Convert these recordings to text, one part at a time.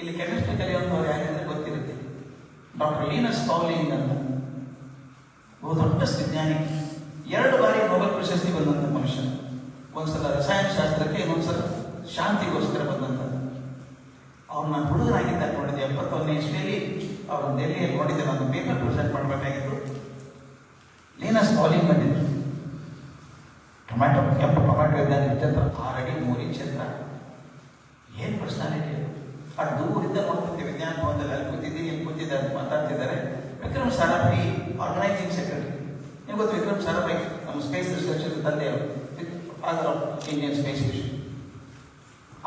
ಇಲ್ಲಿ ಕೆಮಿಸ್ಟ್ರಿ ಕಲಿಯುವಂಥವ್ರು ಯಾರಿದ್ರೆ ಗೊತ್ತಿರುತ್ತೆ. Doctor Linus Pauling ಅಂತ ಬಹುದೊಡ್ಡ ವಿಜ್ಞಾನಿ ಎರಡು ಬಾರಿ ನೊಬೆಲ್ ಪ್ರಶಸ್ತಿ ಬಂದಂಥ ಮನುಷ್ಯ. ಒಂದ್ಸಲ ರಸಾಯನಶಾಸ್ತ್ರಕ್ಕೆ, ಇನ್ನೊಂದ್ಸಲ ಶಾಂತಿಗೋಸ್ಕರ ಬಂದಂತ. ಅವ್ರನ್ನ ನಾನು ಹುಡುಗನಾಗಿದ್ದಾಗ ನೋಡಿದ್ದೆ. ಎಪ್ಪತ್ತೊಂದನೇ ಇಸ್ವಿಯಲ್ಲಿ ಅವರು ಡೆಲ್ಲಿಯಲ್ಲಿ ನೋಡಿದ್ದೆ. ನಾನು ಪೇಪರ್ ಪ್ರೆಸೆಂಟ್ ಮಾಡಬೇಕಾಗಿತ್ತು. ಲೀನಸ್ ಪೌಲಿಂಗ್ ಬಂದಿದ್ರು. ಟೊಮ್ಯಾಟೊ ಕೆಂಪು ಟೊಮ್ಯಾಟೊ ಇದ್ದಾಗ ಚಂದ್ರ ಆರಡಿ ಮೂರು, ಚಂದ್ರ. ಏನ್ ಏನು ಪರ್ಸನಾಲಿಟಿ ಆ ದೂರಿಂದ ನೋಡ್ತಿದ್ದೆ ವಿಜ್ಞಾನ ಭವನದಲ್ಲಿ ಅಲ್ಲಿ ಕೂತಿದ್ದೀನಿ, ಇಲ್ಲಿ ಕೂತಿದ್ದೆ ಅಂತ ಮಾತಾಡ್ತಿದ್ದಾರೆ. ವಿಕ್ರಮ್ ಸಾರಾಭಾಯಿ ಆರ್ಗನೈಸಿಂಗ್ ಸೆಕ್ರೆಟರಿ ನಿಮ್ಗೆ ಗೊತ್ತು, ವಿಕ್ರಮ್ ಸಾರಾಭಾಯಿ ನಮ್ಮ ಸ್ಪೇಸ್ ರಿಸರ್ಚ್ ತಂದೆ father of Indian space mission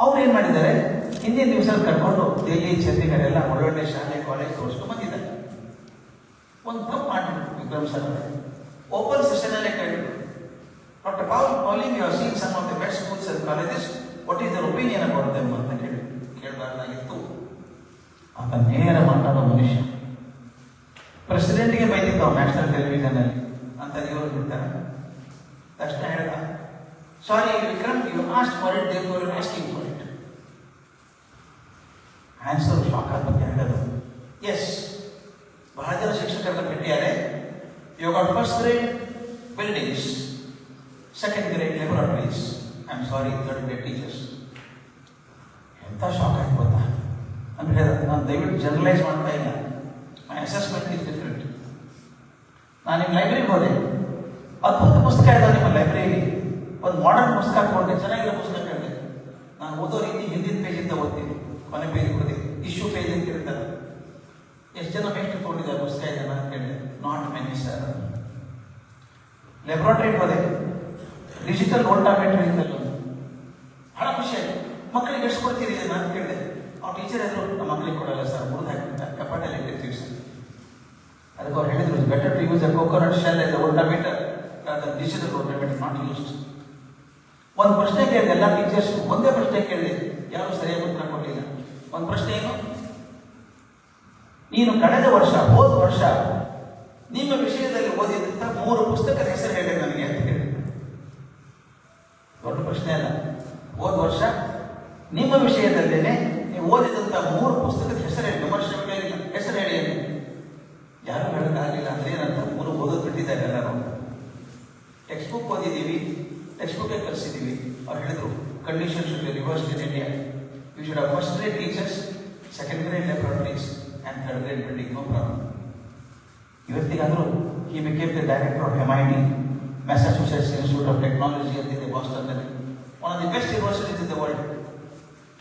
ಅವ್ರು ಏನು ಮಾಡಿದ್ದಾರೆ? ಹಿಂದಿನ ದಿವಸ ಕರ್ಕೊಂಡು ದೆಹಲಿ ಚಂಡೀಗಢ ಎಲ್ಲ ಒಳ್ಳೊಳ್ಳೆ ಶಾಲೆ ಕಾಲೇಜ್ ತೋರಿಸ್ಕೊಂಡು ಬಂದಿದ್ದಾರೆ. ಒಂದು ತಪ್ಪು ಮಾಡಿಬಿಟ್ಟು ವಿಕ್ರಮ್ ಸಾರಾಭಾಯಿ ಓಪನ್ ಸೆಷನಲ್ಲೇ ಕೇಳಿದ್ರು. Doctor Paul Pauling you seen some of the best schools and colleges what is their opinion about them ಅಂತ ಕೇಳಿ ಕೇಳಬಾರ್ದಾಗಿತ್ತು. ಆತ ನೇರ ಮಾತಾಡೋ ಮನುಷ್ಯ ಪ್ರೆಸಿಡೆಂಟ್ಗೆ ಬೈದಿತ್ತು ನ್ಯಾಷನಲ್ ಟೆಲಿವಿಷನ್ ಅಲ್ಲಿ ಅಂತ ಇವರು ಬಿಡ್ತಾರೆ ತಕ್ಷಣ ಹೇಳ್ದ sorry Vikram you asked for it they've for asking for it answer shock ಆಗ್ಬೇಕು ಹೇಳೋದು ಎಸ್ ಬಹಳ ಜನ ಶಿಕ್ಷಕರನ್ನ ಭೇಟಿಯಾರೆ you got first grade buildings second grade laboratories I am sorry third grade teachers ಎಂಥ ಶಾಕ್ ಆಯ್ತು ಗೊತ್ತಾ ಅಂತ ನಾನು ದಯವಿಟ್ಟು ಜರ್ನಲೈಸ್ ಮಾಡ್ತಾ ಇಲ್ಲ. ಮೈ ಅಸೆಸ್ಮೆಂಟ್ ಇಸ್ ಡಿಫ್ರೆಂಟ್ ನಾನು ನಿಮ್ಮ ಲೈಬ್ರರಿಗೆ ಹೋದೆ. ಅದ್ಭುತ ಪುಸ್ತಕ ಇದೆ ನಿಮ್ಮ ಲೈಬ್ರರಿಲಿ ಒಂದು ಮಾಡರ್ನ್ ಪುಸ್ತಕ ಕೊಟ್ಟೆ ಚೆನ್ನಾಗಿರೋ ಪುಸ್ತಕ ಕೇಳಿದೆ ನಾನು ಓದೋ ರೀತಿ ಹಿಂದಿನ ಪೇಜಿಂದ ಓದ್ತೀನಿ. ಕೊನೆ ಪೇಜ್ ಓದಿದ್ದೀನಿ ಇಶ್ಯೂ ಪೇಜ್ ಅಂತ ಇರ್ತಾರೆ ಎಷ್ಟು ಜನ ಎಷ್ಟು ತಗೊಂಡಿದ್ದಾರೆ ಪುಸ್ತಕ ಇದೆ ನಾನು ಕೇಳಿದೆ. ನಾಟ್ ಮೆನಿ ಸರ್ ಲ್ಯಾಬ್ರೋಟರಿಗೆ ಹೋದೆ. ಡಿಜಿಟಲ್ ವೋಲ್ಟಾಮೀಟರ್ ಅಂತಲ್ಲ ಬಹಳ ಖುಷಿ ಆಯಿತು. ಮಕ್ಕಳಿಗೆ ಎಷ್ಟು ಕೊಡ್ತೀರಿ ನಾನು ಕೇಳಿದೆ. ಟೀಚರ್ ಎದುರು ನಮ್ಮ ಮಕ್ಕಳಿಗೆ ಕೊಡಲ್ಲ ಸರ್ ಮುರಿದು ಹಾಕಿಂತ ಕಪಾಟಲ್ಲಿ ಇಟ್ಟಿರ್ತೀವಿ ಅದಕ್ಕೆ ಅವ್ರು ಹೇಳಿದ್ರು better to use a coconut shell as voltameter digital voltameter not used ಒಂದು ಪ್ರಶ್ನೆ ಕೇಳಿದೆ, ಎಲ್ಲ ಟೀಚರ್ಸ್ ಒಂದೇ ಪ್ರಶ್ನೆ ಕೇಳಿದೆ. ಯಾರು ಸರಿಯಾಗಿ ಉತ್ತರ ಕೊಟ್ಟಿಲ್ಲ. ಒಂದು ಪ್ರಶ್ನೆ ಏನು? ನೀನು ಕಳೆದ ವರ್ಷ, ಹೋದ ವರ್ಷ ನಿಮ್ಮ ವಿಷಯದಲ್ಲಿ ಓದಿದಂತ ಮೂರು ಪುಸ್ತಕದ ಹೆಸರು ಹೇಳಿದೆ ನನಗೆ ಅಂತ ಕೇಳಿದೆ. ದೊಡ್ಡ ಪ್ರಶ್ನೆ ಅಲ್ಲ. ಹೋದ ವರ್ಷ ನಿಮ್ಮ ವಿಷಯದಲ್ಲೇನೆ ಓದಿದಂತ ಮೂರು ಪುಸ್ತಕದ ಹೆಸರು ಹೇಳಿ ವಿಮರ್ಶೆ ಕೇಳಿಲ್ಲ ಹೆಸರು ಹೇಳಿ. ಅಂತ ಯಾರು ಹೇಳಕ್ಕಾಗಲಿಲ್ಲ ಅಂದ್ರೆ ಏನಂತ ಮೂರು ಓದೋದು ಬಿಟ್ಟಿದ್ದಾರೆ ಎಲ್ಲರೂ. ಟೆಕ್ಸ್ಟ್ ಬುಕ್ ಓದಿದ್ದೀವಿ. ಟೆಕ್ಸ್ಟ್ ಬುಕ್ ಕಲಿಸಿದ್ದೀವಿ ಅವ್ರು ಹೇಳಿದ್ರು condition should reverse in India you should first grade teachers second grade laboratories and third grade building no problem ಇವತ್ತಿಗಾದರೂ ಈ became the director of M I T Massachusetts Institute of Technology ಅಂತಿದೆ ಬಾಸ್ಟನ್ನಲ್ಲಿ one of the best universities in the world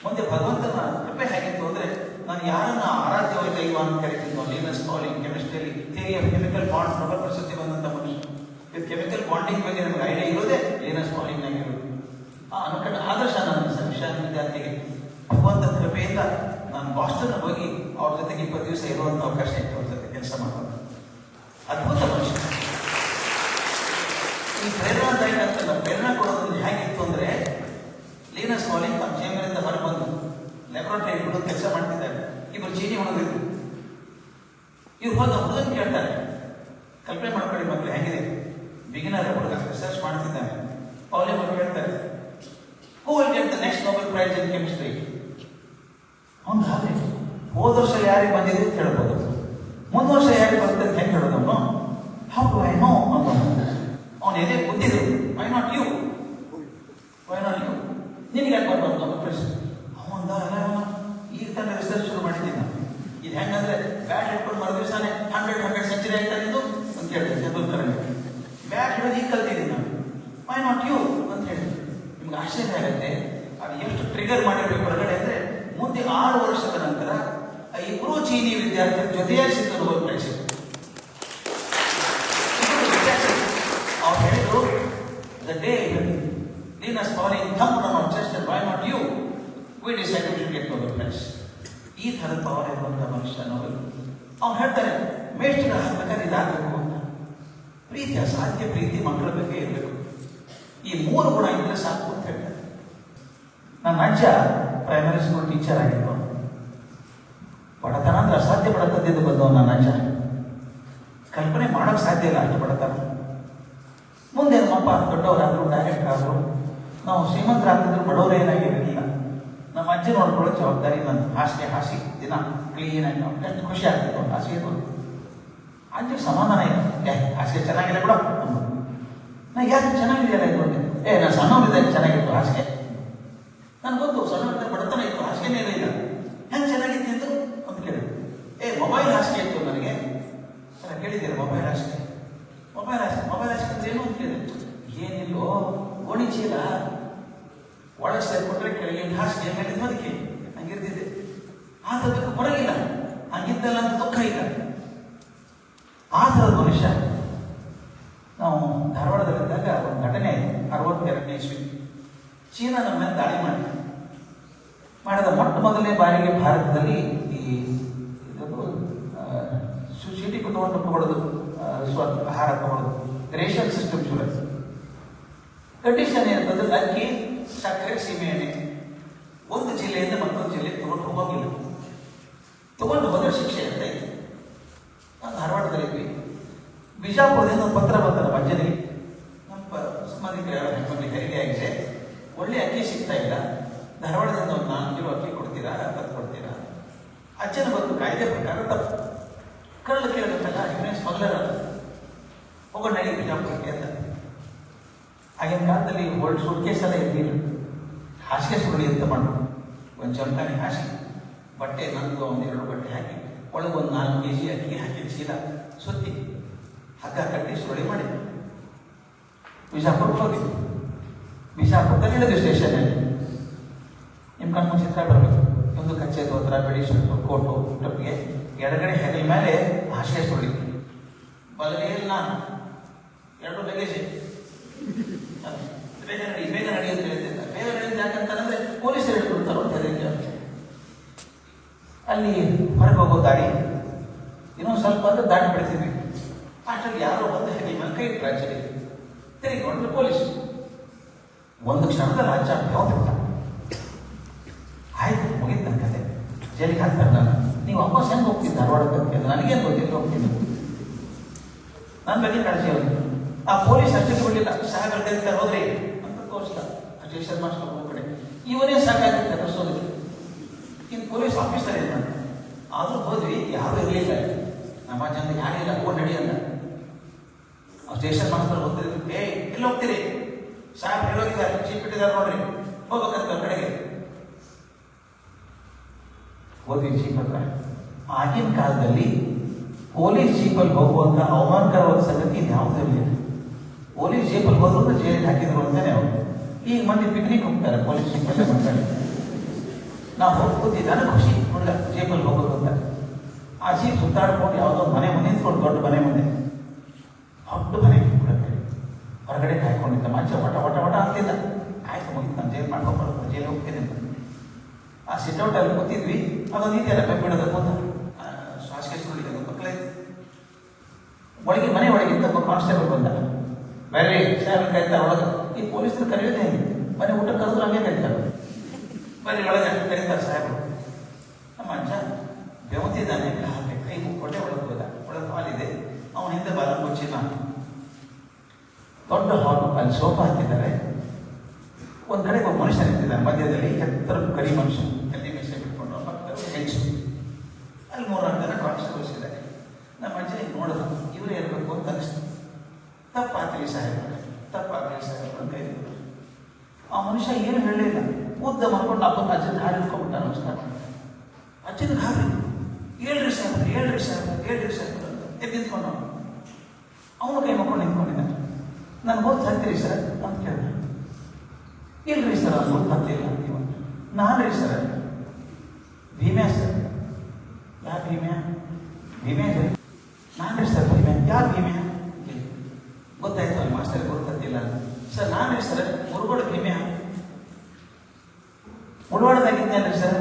ಮುಂದೆ ಭಗವಂತನ ಕೃಪೆ ಹೇಗಿತ್ತು ಅಂದ್ರೆ ನಾನು ಯಾರನ್ನ ಆರಾಧ್ಯ ದೈವ ಅಂತ ಕರಿತಿದ್ನೋ ಲೀನಸ್ ಪಾಲಿಂಗ್ ಕೆಮಿಸ್ಟ್ರಿಯಲ್ಲಿ ಥಿಯರಿ ಆಫ್ ಕೆಮಿಕಲ್ ಬಾಂಡ್ ಪ್ರಬಲ ಪ್ರಶಸ್ತಿ ಬಂದಂತ ಮನುಷ್ಯ. ಇದು ಕೆಮಿಕಲ್ ಬಾಂಡಿಂಗ್ ಬಗ್ಗೆ ನಮಗೆ ಐಡಿಯಾ ಇರೋದೇ ಲೀನಸ್ ಪೌಲಿಂಗ್ನಾಗ ಇರೋದು. ಆ ಅನುಕಂಡ ಆದರ್ಶ ನನ್ನ ಸಂಶಯ ವಿದ್ಯಾರ್ಥಿಗೆ. ಭಗವಂತ ಕೃಪೆಯಿಂದ ನಾನು ಬಾಸ್ಟನ್ ಹೋಗಿ ಅವ್ರ ಜೊತೆಗೆ ಇಪ್ಪತ್ತು ದಿವಸ ಇರುವಂತ ಅವಕಾಶ ಇತ್ತು ಅವ್ರ ಜೊತೆ ಕೆಲಸ ಮಾಡೋದು ಅದ್ಭುತ ಮನುಷ್ಯ. ಈ ಪ್ರೇರಣಾದಾಯಕ ಅಂತಲ್ಲ ಪ್ರೇರಣಾ ಕೊಡೋದ್ರಲ್ಲಿ ಹೇಗಿತ್ತು ಅಂದ್ರೆ ಲೀನಸ್ ಕಾಲಿಂಗ್ ತಮ್ಮ ಚೇಂಬರಿಂದ ಹೊರಗೆ ಬಂದು ಲ್ಯಾಬ್ರೋಟರಿ ಹುಡುಗ ಕೆಲಸ ಮಾಡ್ತಿದ್ದಾರೆ. ಇಬ್ಬರು ಚೀನಿ ಹುಡುಗರು. ಇವ್ರು ಹೋದ ಹುಡುಗನ್ ಕೇಳ್ತಾರೆ. ಕಲ್ಪನೆ ಮಾಡ್ಕೊಳ್ಳಿ ಮಕ್ಕಳು ಹೆಂಗಿದೆ? ಬಿಗಿನರ್ ಹುಡುಗ ರಿಸರ್ಚ್ ಮಾಡ್ತಿದ್ದಾನೆ. ಅವನೇ ಮಕ್ಕಳು ಹೇಳ್ತಾರೆ who will next Nobel prize in chemistry ಅವ್ನು ಹಾಗೆ ಹೋದ? ವರ್ಷ ಯಾರಿಗೆ ಬಂದಿದೆ ಅಂತ ಹೇಳ್ಬೋದು. ಮುಂದ ವರ್ಷ ಯಾರಿಗೆ ಬರ್ತದೆ ಹೆಂಗೆ ಹೇಳೋದು? ಅವನು ಹೌದು ಐ ನೋ ಅವನು ಎದೆ ಗೊತ್ತಿದ್ರು why not you why not you ನಿನಗೆ ಯಾಕೆ ಬರ್ಬಾರ್ದು ನಮ್ಮ ಪ್ರಶ್ನೆ ಅವಂದ ಈಗ ತಾನೇ ರಿಸರ್ಚ್ ಶುರು ಮಾಡಿದ್ದೀನಿ ನಾನು ಇದು ಹೆಂಗಂದ್ರೆ ಬ್ಯಾಟ್ ಹಿಡ್ಕೊಂಡು ಮರು ದಿವಸನೇ ಹಂಡ್ರೆಡ್ ಹಂಡ್ರೆಡ್ ಸೆಂಚುರಿ ಆಯ್ತಾ ನಿಂದು ಅಂತ ಹೇಳಿದೆ ತೆಂಡೂಲ್ಕರ್ ಬ್ಯಾಟ್ ಹಿಡಿದು ಈಗ ಕಲ್ತಿದ್ದೀನಿ ನಾನು ವೈ ನಾಟ್ ಯು ಅಂತ ಹೇಳಿ ನಿಮ್ಗೆ ಆಶ್ಚರ್ಯ ಆಗುತ್ತೆ ಅದು ಎಷ್ಟು ಟ್ರಿಗರ್ ಮಾಡಿರ್ಬೇಕು ಹೊರಗಡೆ ಅಂದ್ರೆ ಮುಂದೆ ಆರು ವರ್ಷದ ನಂತರ ಆ ಇಬ್ಬರು ಚೀನಿ ವಿದ್ಯಾರ್ಥಿ ಜೊತೆಯಾಗಿ ಸಿಕ್ಕರು ಒಂದು ಪ್ರೈಸ್ ಅವ್ರು ಹೇಳಿದ್ರು the day Linus Pauling thump ನಮ್ಮ chest why not you we decide to get Nobel prize ಈ ಥರದ ಪವರ್ ಇರುವಂಥ ಮನುಷ್ಯ ನೋಬೆಲ್ ಅವ್ನು ಹೇಳ್ತಾರೆ, ಮೇಷ್ಟ್ರ ಬೇಕಾದ್ರೆ ಇದಾಗಬೇಕು ಅಂತ. ಪ್ರೀತಿ ಅಸಾಧ್ಯ ಪ್ರೀತಿ ಮಕ್ಕಳ ಬಗ್ಗೆ ಇರಬೇಕು. ಈ ಮೂರು ಗುಣ ಇದ್ರೆ ಸಾಕು ಅಂತ ಹೇಳ್ತಾರೆ. ನನ್ನ ಅಜ್ಜ ಪ್ರೈಮರಿ ಸ್ಕೂಲ್ ಟೀಚರ್ ಆಗಿದ್ದು. ಬಡತನ ಅಂದ್ರೆ ಅಸಾಧ್ಯ ಬಡತನದಿಂದ ಬಂದವ ನನ್ನ ಅಜ್ಜ. ಕಲ್ಪನೆ ಮಾಡೋಕೆ ಸಾಧ್ಯ ಇಲ್ಲ ಅಷ್ಟು ಬಡತನ. ಮುಂದೆ ನಮ್ಮಪ್ಪ ದೊಡ್ಡವರಾದ್ರು ಡೈರೆಕ್ಟ್ ಆದರು, ನಾವು ಶ್ರೀಮಂತರಾಗಿದ್ರು ಬಡವರು ಏನಾಗಿರಲಿಲ್ಲ ನಮ್ಮ ಅಜ್ಜಿ ನೋಡ್ಕೊಳ್ಳೋ ಜವಾಬ್ದಾರಿ ನನ್ನ ಹಾಸಿಗೆ, ಹಾಸಿ. ದಿನ ಕ್ಲೀನ್ ಆಗಿ ಎಷ್ಟು ಖುಷಿ ಆಗ್ತಿತ್ತು ಒಂದು ಹಾಸಿಗೆ ನೋಡಿ ಅಜ್ಜಿಗೆ ಸಮಾಧಾನ ಇಲ್ಲ. ಏ, ಹಾಸಿಗೆ ಚೆನ್ನಾಗಿಲ್ಲ ಬಿಡ. ನಾ ಯಾಕೆ ಚೆನ್ನಾಗಿದೆಯಲ್ಲ ಇದು. ಏ ನಾನು ಸಣ್ಣವರಿದ್ದಾಗ ಚೆನ್ನಾಗಿತ್ತು ಹಾಸಿಗೆ. ನನ್ಗೆ ಗೊತ್ತು ಸಣ್ಣವರಿದ್ದಾಗ ಬಡತನ ಇತ್ತು, ಹಾಸಿಗೆನೇ ಇಲ್ಲ. ಹೆಂಗೆ ಚೆನ್ನಾಗಿತ್ತು ಅಂತ ಅಂತ ಕೇಳಿದೆ. ಏ, ಮೊಬೈಲ್ ಹಾಸಿಗೆ ಇತ್ತು ನನಗೆ. ಸರ್, ಕೇಳಿದ್ದೀರ ಮೊಬೈಲ್ ಹಾಸಿಗೆ? ಮೊಬೈಲ್ ಹಾಸಿಗೆ ಮೊಬೈಲ್ ಹಾಸಿಗೆ ಅಂದ್ರೆ ಏನು? ಅಂತ ಕೇಳಿದೆ. ಏನಿಲ್ಲೋ, ಗೋಣಿ ಚೀಲ ಒಳಗೆ ಕೊಟ್ಟರೆ ಕೆಳಗೆ ಹಾಸಿಗೆ ಮೇಲೆ ಬದುಕಿ? ಹಂಗಿರ್ತಿದ್ದೆ. ಆದ್ರೆ ಅದಕ್ಕೆ ಹೊರಗಿಲ್ಲ ಹಂಗಿದ್ದಲ್ಲ ಅಂತ ದುಃಖ ಇಲ್ಲ. ಆ ಥರದ ಮನುಷ್ಯ ನಾವು ಧಾರವಾಡದಲ್ಲಿದ್ದಾಗ ಒಂದು ಘಟನೆ ಅರವತ್ತೆರಡನೇ ಇಸ್ವಿ. ಚೀನಾ ನಮ್ಮ ಮೇಲೆ ದಾಳಿ ಮಾಡಿ ಮಾಡಿದ ಮೊಟ್ಟ ಮೊದಲನೇ ಬಾರಿಗೆ ಭಾರತದಲ್ಲಿ ಈ ಆ, ಚೀಟಿ ಕುತ್ಕೊಂಡು ತಗೊಳ್ಳೋದು ಆ, ಸ್ವ ಆಹಾರ ತಗೊಳ್ಳೋದು ರೇಷನ್ ಸಿಸ್ಟಮ್ ಶುರು ಕಂಡೀಷನ್ ಏನಂತಂದ್ರೆ ಅಕ್ಕಿ ಸಕ್ಕರೆ ಸೀಮೆ ಎಣ್ಣೆ ಒಂದು ಜಿಲ್ಲೆಯಿಂದ ಮತ್ತೊಂದು ಜಿಲ್ಲೆಗೆ ತಗೊಂಡು ಹೋಗಿಲ್ಲ ತಗೊಂಡು ಹೋದ್ರೆ ಶಿಕ್ಷೆ ಅಂತ ಇತ್ತು. ನಾವು ಧಾರವಾಡದಲ್ಲಿದ್ವಿ ಬಿಜಾಪುರದಿಂದ ಒಂದು ಪತ್ರ ಬರ್ತಾರೆ ಅಜ್ಜನಿಗೆ ನಮ್ಮ ಸಂಬಂಧಿಕರು ಹೆರಿಗೆ ಆಗಿದೆ. ಒಳ್ಳೆ ಅಕ್ಕಿ ಸಿಗ್ತಾ ಇಲ್ಲ. ಧಾರವಾಡದಿಂದ ಒಂದು ನಾಲ್ಕು ಕಿಲೋ ಅಕ್ಕಿ ಕೊಡ್ತೀರಾ? ತಂದು ಕೊಡ್ತೀರಾ? ಅಜ್ಜನ ಬಂದು ಕಾಯ್ದೆ ಪ್ರಕಾರ ತಪ್ಪು. ಕಳ್ಳು ಕೇಳಬೇಕಲ್ಲ ಇವನೇ ಸ್ಮಗ್ಲರ್ ಅಲ್ಲ ಹೋಗೋಣ ಬಿಜಾಪುರಕ್ಕೆ ಅಂತ. ಆಗಿನ ಕಾಲದಲ್ಲಿ ಓಲ್ಡ್ ಸುಟ್ಕೇಸ್ ಎಲ್ಲ ಇರಲಿಲ್ಲ. ಹಾಸಿಗೆ ಸುರುಳಿ ಅಂತ ಮಾಡು ಒಂದು ಚಮಟಾನೆ ಹಾಸಿ ಬಟ್ಟೆ ನಂದು ಒಂದು ಎರಡು ಬಟ್ಟೆ ಹಾಕಿ. ಒಳಗೆ ಒಂದು ನಾಲ್ಕು ಕೆ ಜಿ ಅಕ್ಕಿ ಹಾಕಿ ಚೀಲ ಸುತ್ತಿ. ಹಗ್ಗ ಕಟ್ಟಿ ಸುರುಳಿ ಮಾಡಿ ವಿಜಾಪುರಕ್ಕೆ ಹೋಗಿ ವಿಜಾಪುರದಲ್ಲಿ ಇಳಿದ್ವಿ ಸ್ಟೇಷನಲ್ಲಿ ನಿಮ್ಮ ಕಣ್ಣು ಚಿತ್ರ ಬರಬೇಕು. ಒಂದು ಕಚ್ಚೆ ದೋತ್ರ ಬಿಳಿ ಶರ್ಟು ಕೋಟು ಟೊಪ್ಪಿಗೆ ಎಡಗಡೆ ಹೆಗಲ ಮೇಲೆ ಹಾಸಿಗೆ ಸುರುಳಿ. ಬಲಗೈಯಲ್ಲಿ ನಾನು. ಎರಡು ಲಗೇಜ್ ಬೇಗ ನಡಿ ಬೇಗ ನಡಿ ಅಂತ ಹೇಳ್ತಿದ್ದ ಬೇಗ ನಡಿ ಯಾಕಂತಂದ್ರೆ ಪೊಲೀಸರು ಹೇಳ್ಬಿಡ್ತಾರೋ ಅಂತ ಹೆದರಿಕೆ ಅಲ್ಲಿ ಹೊರಗೆ ಹೋಗೋ ದಾರಿ. ಇನ್ನೊಂದು ಸ್ವಲ್ಪ ಅಂದ್ರೆ ದಾಟಿ ಬಿಡ್ತೀವಿ ಅಷ್ಟರಲ್ಲಿ ಯಾರೋ ಬಂದು ಹೆಣ್ಣಿ ಮೇಲೆ ಕೈ ಇಟ್ಟರು ಆಕ್ಚುಲಿ ತಿರುಗಿ ನೋಡಿದ್ರೆ ಪೊಲೀಸ್. ಒಂದು ಕ್ಷಣದಲ್ಲಿ ಅಜ್ಜ ಯಾವ್ದು ಆಯ್ತು, ಮುಗಿತು ನನ್ನ ಕತೆ. ಜೈಲಿಗೆ ಹಾಕ್ತಾರೆ ನಾನು ನೀವು ವಾಪಸ್ ಹೆಂಗೆ ಹೋಗ್ತೀನಿ ಧಾರವಾಡ ಅಂತ. ನನಗೇನ್ ಗೊತ್ತಿಲ್ಲ, ಹೋಗ್ತೀನಿ. ನನ್ನ ಬಗ್ಗೆ ಕಾಳಜಿ ಅವ್ರಿಗೆ. ಆ ಪೊಲೀಸ್ ಅರ್ಜಿ ಕೊಡಲಿಲ್ಲ. ಸಹ ಹೋದ್ರೆ ಸ್ಟೇಷನ್ ಮಾಸ್ಟರ್ ಒಂದು ಕಡೆ ಇವನೇ ಸಾಕಾಗಿತ್ತು ಕರೆಸೋದಕ್ಕೆ ಇನ್ನು ಪೊಲೀಸ್ ಆಫೀಸರ್ ಏನು ಆದರೂ ಹೋದ್ವಿ, ಯಾರು ಇರಲಿಲ್ಲ. ನಮ್ಮ ಜನ ಯಾರಿಲ್ಲ ಓಡ್ ನಡೆಯಲ್ಲ. ಅವ್ರು ಸ್ಟೇಷನ್ ಮಾಸ್ಟರ್ ಹೋಗ್ತಿದ್ರು ಏ, ಎಲ್ಲಿ ಹೋಗ್ತೀರಿ? ಸಾಹೇಬ್ ಹೇಳೋದಿದ್ದಾರೆ ಚೀಪ್ ಇಟ್ಟಿದ್ದಾರೆ ನೋಡ್ರಿ. ಹೋಗ್ಬೇಕಂತ ಕಡೆಗೆ. ಹೋದ್ವಿ ಚೀಪ್ ಹತ್ರ. ಆಗಿನ ಕಾಲದಲ್ಲಿ ಪೊಲೀಸ್ ಜೀಪಲ್ಲಿ ಹೋಗುವಂಥ ಅವಮಾನಕರವಾದ ಸಂಗತಿ ಯಾವುದೂ ಇರಲಿಲ್ಲ ಪೊಲೀಸ್ ಜೀಪಲ್ಲಿ ಹೋದ್ರು ಜೈಲಿಗೆ ಹಾಕಿದ್ರು ಅಂತಾನೆ ಅವರು. ಈಗ ಮಂದಿ ಪಿಕ್ನಿಕ್ ಹೋಗ್ತಾರೆ ಪೊಲೀಸ್ ಜೀಪಲ್ಲೇ ಮಾಡ್ತಾರೆ. ನಾವು ಹೋಗ್ಬೋದು ನನಗೆ ಖುಷಿ. ಹುಡುಗ ಜೇಬಲ್ಲಿ ಹೋಗೋದು ಅಂತ. ಆ ಜೀಪ್ ಸುತ್ತಾಡ್ಕೊಂಡು ಯಾವುದೋ ಮನೆ ಮನೆ ನಿಂತ್ಕೊಂಡು, ದೊಡ್ಡ ಮನೆ ಮನೆ ದೊಡ್ಡ ಮನೆ ಕೂಡ ಹೊರಗಡೆ ಕಾಯ್ಕೊಂಡಿದ್ದ. ಮಂಚ ವಟ ವಟ ವಟ ಆಗ್ತಿಲ್ಲ ಆಯ್ತು ಮುಗಿತು, ನಾನು ಮಾಡ್ಕೊಂಡು ಮಾಡ್ಕೊಂಡ್ಬರೋದು ಜೈಲಿಗೆ ಹೋಗ್ತೀನಿ ಅಂತ. ಆ ಸಿಟ್ಔಟ್ ಅಲ್ಲಿ ಕೂತಿದ್ವಿ ಅದೊಂದು ಇದೆಯಲ್ಲ ಬೆಂಬಿಡದ ಕೂತ ಶ್ವಾಸಕ್ಕೆ ಸುಳ್ಳಿದೆ ಮಕ್ಕಳೇ. ಒಳಗೆ, ಮನೆ ಒಳಗಿಂದ ಒಬ್ಬ ಕಾನ್ಸ್ಟೇಬಲ್ ಬಂದ. ಬೇರೆ ಸಾಹೇಬ್ ಕಾಯ್ತಾ ಒಳಗೆ ಈ ಪೊಲೀಸರು ಕರೆಯೋದೇ ಮನೆ ಊಟ ಕರೆದ್ರು ಹಂಗೆ ಕರೀತಾರೆ ಬರೀ ಒಳಗೆ, ಕರೀತಾರೆ ಸಾಹೇಬರು. ನಮ್ಮ ಅಜ್ಜ ಬೆವತಿದ್ದಾನೆ ಹಾಗೆ ಕೈ ಕೊಟ್ಟೆ ಒಳಗೆ ಹೋದ. ಒಳಗೆ ಹಾಲಿದೆ ಅವನ ಹಿಂದೆ ಬಾಲ ಮುಚ್ಚಿಲ್ಲ ದೊಡ್ಡ ಹಾಲು, ಅಲ್ಲಿ ಸೋಫಾ ಹಾಕಿದ್ದಾರೆ. ಒಂದು ಕಡೆ ಒಬ್ಬ ಮನುಷ್ಯ ನಿಂತಿದ್ದಾನೆ ಮಧ್ಯದಲ್ಲಿ ಎತ್ತರ ಕರಿ ಮನುಷ್ಯ. ಕಲ್ಲಿ ಮೀಸೆ ಬಿಟ್ಕೊಂಡು ಪಕ್ಕದಲ್ಲಿ ಹೆಂಚು. ಅಲ್ಲಿ ಮೂರ್ನಾಲ್ಕು ಜನ ಕಾನ್ಸ್ಟೇಬಲ್ಸ್ ಇದ್ದಾರೆ ನಮ್ಮ ಅಜ್ಜ ಹಿಂಗೆ ನೋಡಿದ. ಇವರೇ ಇರಬೇಕು ಅಂತ ಅನಿಸ್ತು. ತಪ್ಪಾತ್ರಿ ಸಾಹೇಬ್ ಅಂತ ಹೇಳಿದ್ರು ಆ ಮನುಷ್ಯ ಏನು ಹೇಳಲಿಲ್ಲ. ಉದ್ದ ಮಾಡ್ಕೊಂಡು ಅಪ್ಪನ ಅಜ್ಜನ ಹಾಡು ಹಿಡ್ಕೊಂಡ್ಬಿಟ್ಟ ನಮಸ್ಕಾರ ಅಜ್ಜನ ಹಾರಿ ಹೇಳ್ರಿ ಸಾಹೇಬ್ರೆ ಹೇಳ್ರಿ ಸಾಹೇಬ್ರೆ ಹೇಳ್ರಿ ಸಾಹೇಬ್ರೆ ಅಂತ ಎದ್ದು ಅವನು ಕೈ ಮಕ್ಕೊಂಡು ನಿಂತ್ಕೊಂಡಿದ್ದಾನೆ. ನಾನು ಗೊತ್ತು ಹತ್ತಿರಿ ಸರ್ ಅಂತ ಕೇಳಿದೆ ಇಲ್ರಿ ಸರ್ ಅದು ಗೊತ್ತು ಹತ್ತಿಲ್ಲ ನಾನು ರೀ ಸರ್. ಭೀಮ್ಯಾ ಸರ್. ಯಾ ಭೀಮ್ಯಾ ಭೀಮ್ಯಾ ಸರ್ ನಾನು ರೀ ಸರ್ ಭೀಮ್ಯಾ ಯಾರು ಭೀಮ್ಯಾ ಗೊತ್ತಾಯ್ತು ಅಲ್ಲಿ ಮಾಸ್ಟರ್ ಗೊತ್ತಿಲ್ಲ ಸರ್ ನಾನು ರೀ ಸರ್ ಮುರುಗೋಡು ಭೀಮ್ಯಾ ಮುಳುವಾಡದಾಗಿದ್ದೇನೆ ಸರ್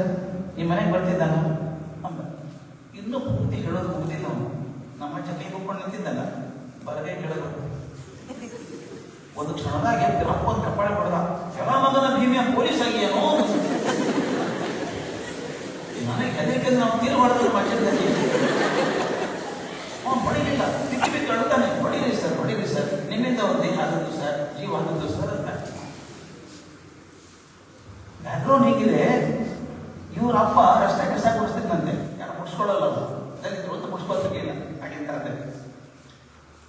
ನಿಮ್ಮ ಮನೆಗೆ ಬರ್ತಿದ್ದಾನ ಅಂದ ಇನ್ನೂ ಪೂರ್ತಿ ಹೇಳೋದು ಮುಗಿದಿಲ್ಲ ಅವನು ನಮ್ಮ ಕೈ ಮುಕ್ಕೊಂಡು ನಿಂತಿದ್ದಲ್ಲ ಬರದೇ ಒಂದು ಕ್ಷಣದಾಗ ಎದ್ದು ಅಪ್ಪ ಒಂದು ಕಪ್ಪಳೆ ಹೊಡೆದ ಎಲ್ಲ ಮಗನ ಭೀಮಿಯ ಪೊಲೀಸ್ ಆಗಿಯೇನೋ ನನಗೆ ಹೆದರಿಕೆ ನಾವು ತೀರು ಮಾಡಿದ್ರೆ ನಮ್ಮ ಅಜ್ಜನಲ್ಲಿ ಅವನು ಹೊಡಿಲಿಲ್ಲ ಬಿಕ್ಕಿ ಬಿಕ್ಕಿ ಅಳ್ತಾನೆ ಹೊಡಿರಿ ಸರ್ ಹೊಡಿರಿ ಸರ್ ನಿಮ್ಮಿಂದ ಒಂದು ದೇಹ ಆದದ್ದು ಸರ್ ಜೀವ ಆದದ್ದು ಸರ್ ಅಂತ ಬ್ಯಾಕ್ಗ್ರೌಂಡ್ ಹೇಗಿದೆ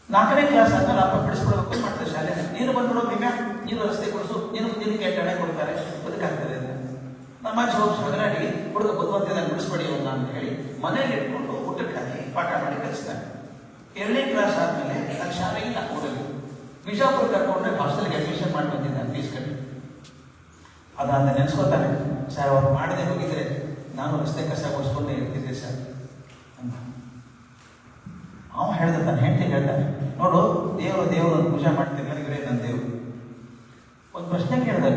ನಾಲ್ಕನೇ ಕ್ಲಾಸ್ ಆದ್ಮೇಲೆ ಅಪ್ಪ ಬಿಡಿಸ್ಕೊಡ್ಬೇಕು ಮಾಡ್ತಾರೆ ಶಾಲೆ ನೀನು ಬಂದ್ಬಿಡೋ ಭೀಮ್ಯಾ ನೀನು ರಸ್ತೆ ಕೊಡಿಸು ನೀನು ದಿನಕ್ಕೆ ಎಂಟು ಹಣೆ ಕೊಡ್ತಾರೆ ಬದುಕಾಗ್ತದೆ ಅಂತ ನಮ್ಮ ಅಜ್ಜ ಹೋಗಿ ಜಗಳಾಡಿ ಹುಡುಗ ಬುದ್ಧಿವಂತಿದ್ದಾನೆ ಬಿಡಿಸ್ಬೇಡಿ ಅವನ್ನ ಅಂತ ಹೇಳಿ ಮನೇಲಿ ಇಟ್ಕೊಂಡು ಊಟಕ್ಕೆ ಹಾಕಿ ಪಾಠ ಮಾಡಿ ಕಲಿಸ್ತಾನೆ ಎರಡನೇ ಕ್ಲಾಸ್ ಆದ್ಮೇಲೆ ನಾನು ಶಾಲೆ ಇಲ್ಲ ಊರಲ್ಲಿ ಬಿಜಾಪುರ ಕರ್ಕೊಂಡ್ರೆ ಹಾಸ್ಟೆಲ್ಗೆ ಅಡ್ಮಿಷನ್ ಮಾಡಿ ಬಂದಿದ್ದಾನೆ ಫೀಸ್ ಕಟ್ಟಿ. ಅದಾದ ನೆನೆಸ್ಕೊತಾನೆ ಸರ್, ಅವ್ರು ಮಾಡದೆ ಹೋಗಿದ್ರೆ ನಾನು ರಸ್ತೆ ಕಸ ಓಡಿಸ್ಕೊಂಡೇ ಇರ್ತಿದ್ದೆ ಸರ್. ಅಂತ. ಅವ ಹೇಳ್ದ, ತನ್ನ ಹೆಂಡತಿ ಹೇಳ್ತಾನೆ ನೋಡು, ದೇವರು ದೇವರು ಪೂಜೆ ಮಾಡ್ತೀನಿ ನನಗೆ ನನ್ನ ದೇವರು. ಒಂದು ಪ್ರಶ್ನೆ ಕೇಳಿದ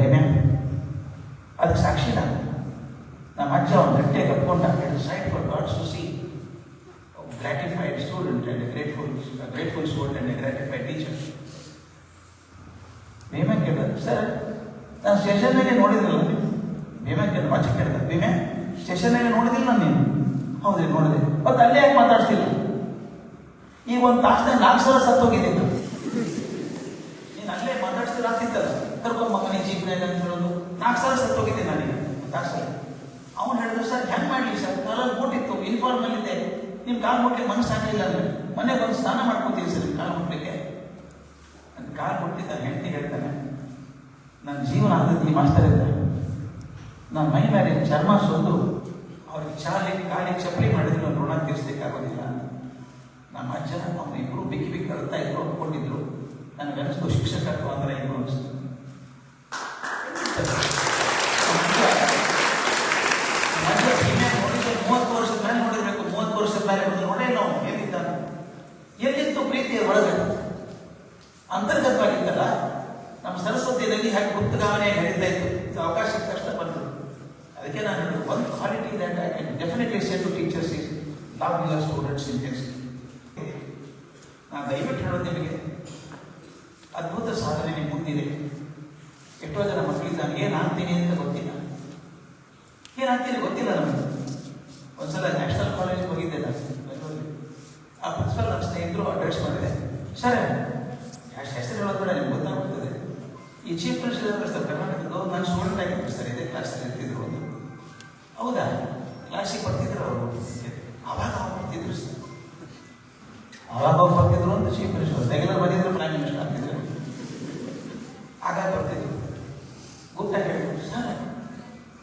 ಅದಕ್ಕೆ ಸಾಕ್ಷಿ ನಾನು ಅಜ್ಜ ಒಂದು ಗಟ್ಟೆ ಕಟ್ಕೊಂಡ sight for gods to see gratified student and grateful grateful student and gratified teacher Bhime ಕೇಳಿದ ಸರ್, ನಾನು ಸ್ಟೇಷನ್ನಲ್ಲಿ ನೋಡಿದ್ರಲ್ಲ ನೀವು? ಭೀಮೆ ಕೇಳಿದ ಮಚ್ಚ ಕೇಳಿದ ಭೀಮೆ ಸ್ಟೇಷನ್ನಲ್ಲಿ ನೋಡಿದಿಲ್ಲ ನಾನು? ನೀನು ಹೌದ್ರಿ ನೋಡಿದೆ. ಮತ್ತೆ ಅಲ್ಲೇ ಯಾಕೆ ಮಾತಾಡ್ತಿಲ್ಲ? ಈಗ ಒಂದು ತಾಸ್ನಾಗ ನಾಲ್ಕು ಸಲ ಸತ್ತೋಗಿದ್ದೀನಿ ನೀನು ಅಲ್ಲೇ ಮಾತಾಡ್ತಿಲ್ಲ ಆಗ್ತಿತ್ತಲ್ಲ ಕರ್ಕೊಂಬ ಮನೆ ಜೀಪ್ನಾಗ ಅಂತ ಹೇಳೋದು. ನಾಲ್ಕು ಸಲ ಸತ್ತೋಗಿದ್ದೀನಿ ನಾನೀಗ. ನಾಲ್ಕು ಸಾವಿರ? ಅವನು ಹೇಳಿದ್ರು ಸರ್ ಹೆಂಗೆ ಮಾಡಲಿ ಸರ್, ಕಾಲಲ್ಲಿ ಇನ್ಫಾರ್ಮ್ ಅಲ್ಲಿ ಇದೆ ನಿಮ್ಮ ಕಾಲು ಮನಸ್ಸು ಆಗಲಿಲ್ಲ ಅಂದ್ರೆ ಮನೆ ಬಂದು ಸ್ನಾನ ಮಾಡ್ಕೊತೀವಿ ಸರ್ ಕಾಲು ಮುಟ್ಲಿಕ್ಕೆ? ನನ್ನ ಕಾಲು ಮುಟ್ಟಿದ್ದ ಹೆಂಡತಿ ಹೇಳ್ತಾನೆ ನನ್ನ ಜೀವನ ಆದದ್ದು ಈ ಮಾಸ್ತರ್ ಇದ್ದ ನನ್ನ ಮೈ ಮೇಲೆ ಚರ್ಮ ಸೋದು ಅವ್ರಿಗೆ ಚಾಲಿ ಕಾಲಿಗೆ ಚಪ್ಪಲಿ ಮಾಡಿದ್ರು ಋಣ ಋಣ ತೀರಿಸ್ಲಿಕ್ಕಾಗೋದಿಲ್ಲ. ನಮ್ಮ ಅಜ್ಜನ ಅವನು ಇಬ್ಬರು ಬಿಕ್ಕಿ ಬಿಕ್ಕಿ ಅಳ್ತಾ ಇದ್ರು ಅಂದ್ಕೊಂಡಿದ್ರು ನನಗೆ ಅನಿಸ್ತು ಶಿಕ್ಷಕತ್ವ ಅಂದ್ರೆ ಏನು ಅನಿಸ್ತು ನಮ್ಮ ಅಜ್ಜ ಸೀಮೆ ನೋಡಿದ್ರೆ ಮೂವತ್ತು ವರ್ಷದ ಮೇಲೆ ನೋಡಿರ್ಬೇಕು ಮೂವತ್ತು ವರ್ಷದ ಮೇಲೆ ನೋಡಿದ್ರೆ ನೋಡೇ ಇಲ್ಲ ಅವನು ಹೇಗಿದ್ದಾನೆ ಎಲ್ಲಿತ್ತು ಪ್ರೀತಿಯ ಒಳಗೆ ಅಂತರ್ಗತವಾಗಿತ್ತಲ್ಲ ನಮ್ಮ ಸರಸ್ವತಿ ನದಿ ಹಾಕಿ ಪುಸ್ತಕವನ್ನೇ ಹರಿತಾ ಇತ್ತು ಇದು ಅವಕಾಶ ಕಷ್ಟ ಬಂತು ಅದಕ್ಕೆ ನಾನು ಹೇಳೋದು ಒಂದು quality that I can definitely say to teachers is love your students intense ನಾನು ದಯವಿಟ್ಟು ಹೇಳೋದು ನಿಮಗೆ, ಅದ್ಭುತ ಸಾಧನೆ ನಿಮ್ಮ ಮುಂದಿದೆ. ಎಷ್ಟೋ ಜನ ಮಕ್ಕಳಿಗೆ ನಾನು ಏನಾಗ್ತೀನಿ ಅಂತ ಗೊತ್ತಿಲ್ಲ. ಏನಾಗ್ತೀನಿ ಗೊತ್ತಿಲ್ಲ ನಮಗೆ. ಒಂದ್ಸಲ ನ್ಯಾಷನಲ್ ಕಾಲೇಜ್ ಹೋಗಿದ್ದೆ ನಾನು ಆ ಪ್ರಿನ್ಸಿಪಲ್ ನಮ್ಮ ಸ್ನೇಹಿತರು ಅಡ್ರೆಸ್ ಮಾಡಿದೆ. ಸರ್ ಹೆಸರು ಹೇಳೋದು ಬೇಡ, ನಿಮ್ಗೆ ಗೊತ್ತಾಗ್ತದೆ ಈ ಚೀಫ್ ಮಿನಿಸ್ಟರ್ ಸರ್ ಕರ್ನಾಟಕದ್ದು ನನ್ನ ಸ್ಟೂಡೆಂಟ್ ಆಗಿ ಸರ್ ಇದೇ ಕ್ಲಾಸಲ್ಲಿ ಇರ್ತಿದ್ರು ಹೌದಾ? ಕ್ಲಾಸಿಗೆ ಬರ್ತಿದ್ರು ಅವರು. ಅವಾಗ ಅವ್ರು ಬರ್ತಿದ್ರು ಸರ್. ಅವಾಗ ಅವ್ರು ಬರ್ತಿದ್ರು ಅಂತ ಚೀಫ್ ಮಿನಿಸ್ಟರ್ ರೆಗ್ಯುಲರ್ ಬಂದಿದ್ರು ಪ್ರೈಮ್ ಮಿನಿಸ್ಟರ್ ಆಗ್ತಿದ್ರು. ಆಗ ಬರ್ತಿದ್ರು. ಗುಪ್ತ ಹೇಳಿದ್ರು ಸರ್,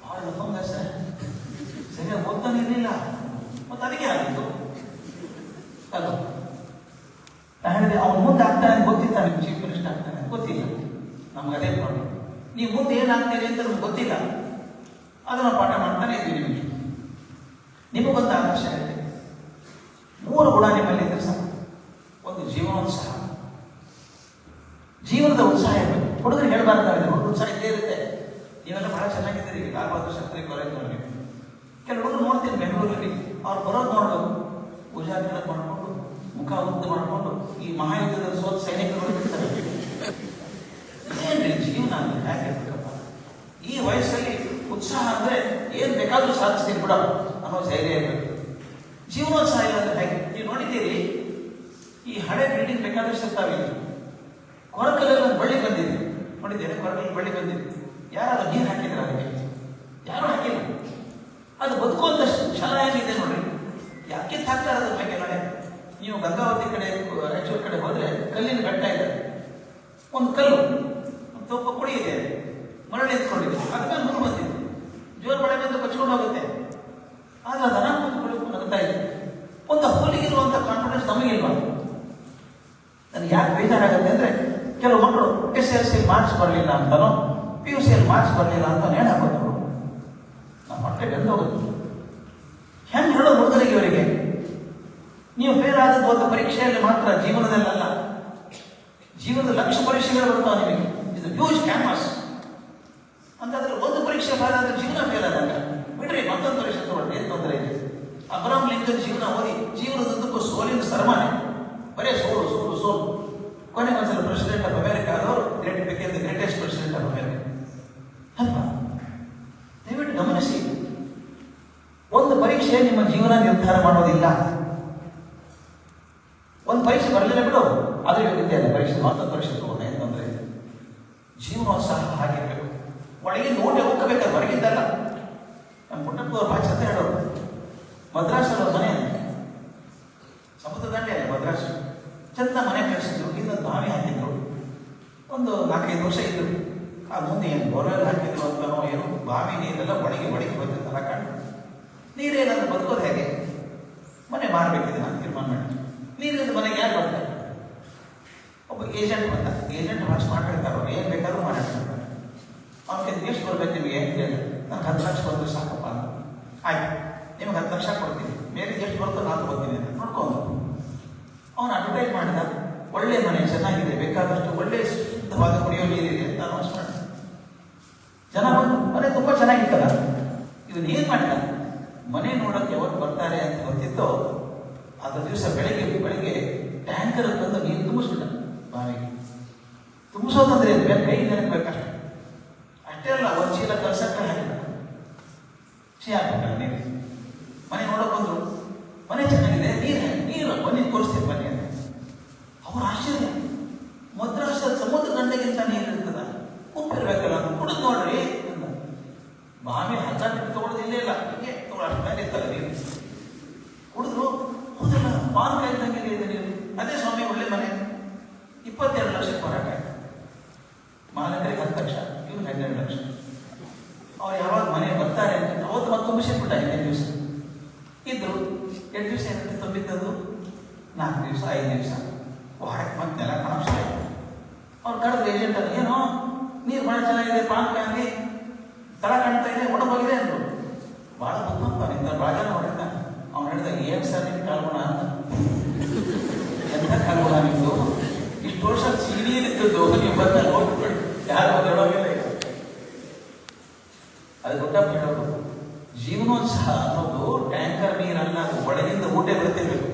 ಭಾಳ ಲಫಂಗ ಸರ್. ಸರಿಯಾಗಿ ಓದ್ತಾನೆ ಇರಲಿಲ್ಲ. ಮತ್ತೆ ಅದಕ್ಕೆ ಆಗಿತ್ತು ಅಲ್ಲ ನಾನು ಹೇಳಿದೆ, ಅವ್ನು ಮುಂದೆ ಆಗ್ತಾನೆ ಗೊತ್ತಿಲ್ಲ ನಿಮ್ಗೆ ಚೀಫ್ ಮಿನಿಸ್ಟರ್ ಆಗ್ತಾನೆ ಗೊತ್ತಿಲ್ಲ. ನಮ್ಗೆ ಅದೇ ಪ್ರಾಬ್ಲಮ್ ನೀವು ಮುಂದೆ ಏನಾಗ್ತೀರಿ ಅಂತ ನಮ್ಗೆ ಗೊತ್ತಿಲ್ಲ. ಅದನ್ನು ಪಾಠ ಮಾಡ್ತಾನೆ ಇದ್ದೀವಿ ನಿಮಗೆ ನಿಮಗೊಂದು ಆದರ್ಶ ಗುಣ ನಿಮ್ಮಲ್ಲಿ ಇದ್ರೆ ಸಾಕು. ಒಂದು ಜೀವನೋತ್ಸಾಹ. ಜೀವನದ ಉತ್ಸಾಹ ಇರಬೇಕು ಹೇಳಬಾರ್ದು ಒಂದು ಉತ್ಸಾಹ ಇದ್ದೇ ಇರುತ್ತೆ. ನೀವೆಲ್ಲ ಬಹಳ ಚೆನ್ನಾಗಿದ್ದೀರಿ. ಲಾಲ್ ಬಹದ್ದೂರ್ ಶಾಸ್ತ್ರಿ ಕಾಲೇಜ್ನವ್ರಿಗೆ ಕೆಲವು ಹುಡುಗರು ನೋಡ್ತೀನಿ ಬೆಂಗಳೂರಲ್ಲಿ. ಅವ್ರು ಬರೋದು ನೋಡೋದು. ಪೂಜಾ ಮಾಡಿಕೊಂಡು ಮುಖ ಉದ್ದು ಮಾಡ್ಕೊಂಡು ಈ ಮಹಾಯುದ್ಧದ ಸೋತ್ ಸೈನಿಕರು ಬಿಡ್ತಾರೆ ಜೀವನ ಹೇಗೆ ಇರ್ಬೇಕಪ್ಪ ಈ ವಯಸ್ಸಲ್ಲಿ ಉತ್ಸಾಹ ಅಂದ್ರೆ ಏನ್ ಬೇಕಾದ್ರೂ ಸಾಧಿಸ್ತೀನಿ ಬಿಡ ಅನ್ನೋ ಧೈರ್ಯ ಇರಬೇಕು ಜೀವನೋತ್ಸಾಹ ಇಲ್ಲ ಅಂದ್ರೆ ಹೇಗೆ ನೀವು ನೋಡಿದ್ದೀರಿ? ಈ ಹಳೆ ಬಿಲ್ಡಿಂಗ್ ಬೇಕಾದಷ್ಟು ಇರ್ತಾವೆ ಕೊರಕಲ್ಲಿ ಒಂದು ಬಳ್ಳಿ ಬಂದಿದೆ. ನೋಡಿದ್ದೀರಿ? ಕೊರಕಲ್ಲಿ ಬಳ್ಳಿ ಬಂದಿದೆ. ಯಾರಾದ್ರೂ ನೀರು ಹಾಕಿದ್ರ ಅದಕ್ಕೆ? ಯಾರು ಹಾಕಿಲ್ಲ. ಅದು ಬದುಕುವಂತಷ್ಟು ಛಲ ಏನಿದೆ ನೋಡ್ರಿ. ಯಾಕೆ ಹಾಕ್ತಾರೆ ಅದ್ರ ಬಗ್ಗೆ ನಾಳೆ ನೀವು ಗಂಗಾವತಿ ಕಡೆ, ರಾಯಚೂರು ಕಡೆ ಹೋದ್ರೆ ಕಲ್ಲಿನ ಬೆಟ್ಟ ಇದೆ. ಒಂದು ಕಲ್ಲು, ಒಂದು ತೋಪ ಪುಡಿ ಇದೆ ಮರಳು ಎತ್ಕೊಂಡಿದೆ ಅದ್ಮೇಲೆ ಮುರು ಬಂದಿದೆ ಜೋರು ಮಳೆ ಬಂದು ಕಚ್ಕೊಂಡು ಹೋಗುತ್ತೆ ಆದ್ರೆ ದನ ಕುಳಿತು ನಗ್ತಾ ಇದೆ ಒಂದು ಹುಲಿಗಿರುವಂತ ಕಾನ್ಫಿಡೆನ್ಸ್ ನಮಗಿಲ್ವಾ ನನಗೆ ಯಾಕೆ ಬೇಜಾರಾಗುತ್ತೆ ಅಂದ್ರೆ ಕೆಲವು ಮಕ್ಕಳು ಎಸ್ ಎಲ್ ಸಿ ಮಾರ್ಕ್ಸ್ ಬರಲಿಲ್ಲ ಅಂತನೋ ಪಿ ಯು ಸಿಯಲ್ಲಿ ಮಾರ್ಕ್ಸ್ ಬರಲಿಲ್ಲ ಅಂತ ನೇಣ ಹಾಕೋದು ನಮ್ಮ ಮಕ್ಕಳಿಗೆ ಎಂತ ಹೋಗುತ್ತೆ ಹೆಂಗೆ ಹೇಳೋದು ಹುಡುಗರಿಗೆ ಇವರಿಗೆ ನೀವು ಫೇಲ್ ಆದದ್ದು ಒಂದು ಪರೀಕ್ಷೆಯಲ್ಲಿ ಮಾತ್ರ ಜೀವನದಲ್ಲಲ್ಲ ಜೀವನದ ಲಕ್ಷ ಪರೀಕ್ಷೆಗಳು ಬರ್ತಾವೆ ನಿಮಗೆ ಇದು ಹ್ಯೂಜ್ ಕ್ಯಾನ್ವಾಸ್ ಅಂತಂದ್ರೆ ಒಂದು ಪರೀಕ್ಷೆ ಫೇಲ್ ಆದ್ರೆ ಜೀವನ ಫೇಲ್ ಆದಾಗ ಬಿಡ್ರಿ ಮತ್ತೊಂದು ಪರೀಕ್ಷೆ ತಗೊಳ್ಳಿ ಏನು ತೊಂದರೆ ಇದೆ ಅಬ್ರಾಮ್ ಲಿಂಕನ್ ಜೀವನ ಓದಿ ಜೀವನದುದ್ದಕ್ಕೂ ಸೋಲಿನ ಸರಮಾನೆ ಬರೇ ಸೋಲು ಸೋಲು ಸೋಲು ಕೊನೆಗೆ ಒಂದ್ಸಲ ಪ್ರೆಸಿಡೆಂಟ್ ಆಫ್ ಅಮೆರಿಕ ಆದವರು great became the greatest president of America ಅಲ್ವಾ ದಯವಿಟ್ಟು ಗಮನಿಸಿ ಒಂದು ಪರೀಕ್ಷೆ ನಿಮ್ಮ ಜೀವನ ನಿರ್ಧಾರ ಮಾಡೋದಿಲ್ಲ ಒಂದು ಪರೀಕ್ಷೆ ಬರಲಿಲ್ಲ ಬಿಡು ಅದ್ರ ಪರೀಕ್ಷೆ, ಮಾತ್ರ ಪರೀಕ್ಷೆ ತಗೊಂಡೆ ಏನು ತೊಂದರೆ ಇಲ್ಲ ಜೀವನೋತ್ಸಾಹ ಹಾಗಿರ್ಬೇಕು ಒಳಗೆ ನೋಡಿ ಹೋಗಬೇಕು ಹೊರಗಿದ್ದಲ್ಲ. ನಮ್ಮ ಪುಟ್ಟಪ್ಪವ್ರು ಭಾಳ ಚಂದ ಹೇಳೋರು. ಮದ್ರಾಸ್ ಅವ್ರ ಮನೆ ಸಮುದ್ರ ದಂಡೆ ಅಲ್ಲ ಮದ್ರಾಸ್. ಚಂದ ಮನೆ ಕಳಿಸಿ ಒಂದು ನಾಲ್ಕೈದು ವರ್ಷ ಇದ್ರು. ಆ ಮುಂದೆ ಏನು ಬೋರ್ವೆಲ್ ಹಾಕಿದ್ರು ಅಂತ ಏನು ಬಾವಿ ನೀರೆಲ್ಲ ಒಣಗಿ ಒಣಗಿ ಬರ್ತಿತ್ತಲ್ಲ ಕಣ್ಣು ನೀರೇನಾದ್ರು ಬದುಕೋದು ಹೇಗೆ? ಮನೆ ಮಾರಬೇಕಿದೆ, ನಾನು ತೀರ್ಮಾನ ಮಾಡಿ ನೀರಿಂದ ಮನೆಗೆ ಯಾರು ಬರ್ತಾರೆ? ಏಜೆಂಟ್ ಬಂದ ಏಜೆಂಟ್ ಹಚ್ಚಿ ಮಾಡಿರ್ತಾರೆ ಅವ್ರು, ಏನು ಬೇಕಾದ್ರೂ ಮಾತಾಡ್ತಾರೆ ಅವ್ರಿಗೆ ಎಷ್ಟು ಕೊಡ್ಬೇಕು ನಿಮಗೆ, ಏನು ನಾನು ಹತ್ತು ಲಕ್ಷ ಬಂದ್ರೆ ಸಾಕಪ್ಪ ಆಯ್ತು, ನಿಮ್ಗೆ ಹತ್ತು ಲಕ್ಷ ಕೊಡ್ತೀನಿ. ಮೇಲೆ ಎಷ್ಟು ಬರ್ತೋ ನಾನು ಅಂತ ನೋಡ್ಕೊಂಡು. ಅವನು ಅಡ್ವರ್ಟೈಸ್ ಮಾಡಿದ, ಒಳ್ಳೆ ಮನೆ, ಚೆನ್ನಾಗಿದೆ, ಬೇಕಾದಷ್ಟು ಒಳ್ಳೆ ಶುದ್ಧವಾದ ಕುಡಿಯೋ ನೀರಿದೆ ಅಂತ ಅನೌನ್ಸ್ ಮಾಡಿದ. ಜನ ಬಂದು ಮನೆ ತುಂಬ ಚೆನ್ನಾಗಿತ್ತಲ್ಲ. ಇದು ಏನು ಮಾಡಿದ? ಮನೆ ನೋಡೋಕೆ ಯಾವತ್ತು ಬರ್ತಾರೆ ಅಂತ ಗೊತ್ತಿತ್ತೋ, ಅದ್ರ ದಿವಸ ಬೆಳಗ್ಗೆ, ಬೆಳಿಗ್ಗೆ ಟ್ಯಾಂಕರ್ ಬಂದು ನೀರು ತುಂಬಿಸ್ಬಿಟ್ಟ. ಬಾವಿಗೆ ತುಂಬಿಸೋದಂದ್ರೆ? ಬೇರೆ? ಕೈ ನೆನಪಬೇಕಷ್ಟೆ ಅಷ್ಟೇ ಅಲ್ಲ ಒಂದು ಚೀಲ ಕಲ್ಸಕ್ಕೆ ಹಾಕಿಲ್ಲ ಹಾಕ್ಬೇಕಲ್ಲ ನೀರು ಮನೆ ನೋಡೋಕೆ ಬಂದ್ರು ಮನೆ ಚೆನ್ನಾಗಿದೆ ನೀರು ನೀರು ಬನ್ನಿ ತೋರಿಸ್ತೀನಿ ಬನ್ನಿ ಅಂತ ಅವ್ರ ಆಶ್ಚರ್ಯ ಮದ್ರಾಸ ಸಮುದ್ರ ದಂಡೆಗಿಂತ ನೀರು ಇರ್ತದ ಉಪ್ಪಿರ್ಬೇಕಲ್ಲ ಅದು ಕುಡಿದು ನೋಡ್ರಿ ಅಂದ ಬಾವಿ ಹಗ್ಗ ತಗೊಳ್ಳೋದು ಇಲ್ಲೇ ಇಲ್ಲ ಹೀಗೆ ತಗೊಳ್ಳೋ ಅಷ್ಟು ಮೇಲೆ ಇತ್ತಲ್ಲ ನೀರು ಕುಡಿದ್ರು ಹೌದಲ್ಲ ಪಾನ್ಕಾಯಿ ಇದ್ದಂಗೆ ಇದೆ ನೀರು ಅದೇ ಸ್ವಾಮಿ ಒಳ್ಳೆ ಮನೆ ಇಪ್ಪತ್ತೆರಡು ಲಕ್ಷಕ್ಕೆ ಮಾರಾಟ ಆಯ್ತು ಮಾಲಕರಿಗೆ ಹತ್ತು ಲಕ್ಷ ಇವ್ರು ಹನ್ನೆರಡು ಲಕ್ಷ ಅವ್ರು ಯಾವಾಗ ಮನೆ ಬರ್ತಾರೆ ಅಂತ ಅವತ್ತು ಮತ್ತೆ ತುಂಬಿಸಿಬಿಟ್ಟ ಹಿಂದಿನ ದಿವಸ ಇದ್ರು ಎರಡು ದಿವಸ ಏನಂತ ತುಂಬಿದ್ದದು ನಾಲ್ಕು ದಿವಸ ಐದು ದಿವಸ ವಾರಕ್ಕೆ ಮತ್ತೆ ನೆಲ ಕಾಣಿಸ್ತಾ ಇತ್ತು ಅವ್ರು ಕರೆದ್ರು ಏಜೆಂಟ್ ಅದು ಏನೋ ನೀರು ಭಾಳ ಚೆನ್ನಾಗಿದೆ ಪಾನ್ಕಾಯಿ ಅಂಗಡಿ ತಳ ಕಾಣ್ತಾ ಇದೆ ಒಣಗೋಗಿದೆ ಅಂದ್ರು ಭಾಳ ಬುದ್ಧಪ್ಪ ನಿಂದ ರಾಜನ ಹೊಡೆದ ಅವ್ನು ಹೇಳಿದ ಏನ್ ಸರ್ ನಿಮ್ಗೆ ಕಾಲ್ಗುಣ ಅಂತ ಎಂತ ಕಾಲ್ಗುಣ ನಿಮ್ದು ಇಷ್ಟು ವರ್ಷ ಸಿಡಿಯಲ್ಲಿದ್ದದ್ದು ನೀವು ಬಂದ ನೋಡ್ಬಿಟ್ಟು ಯಾರು ಹೇಳೋಗಿಲ್ಲ ಈಗ ಅದು ದೊಡ್ಡಪ್ಪ ಹೇಳೋದು ಜೀವನೋತ್ಸಾಹ ಅನ್ನೋದು ಟ್ಯಾಂಕರ್ ನೀರಲ್ಲ ಅದು ಒಳಗಿಂದ ಊಟೆ ಬರ್ತಿರ್ಬೇಕು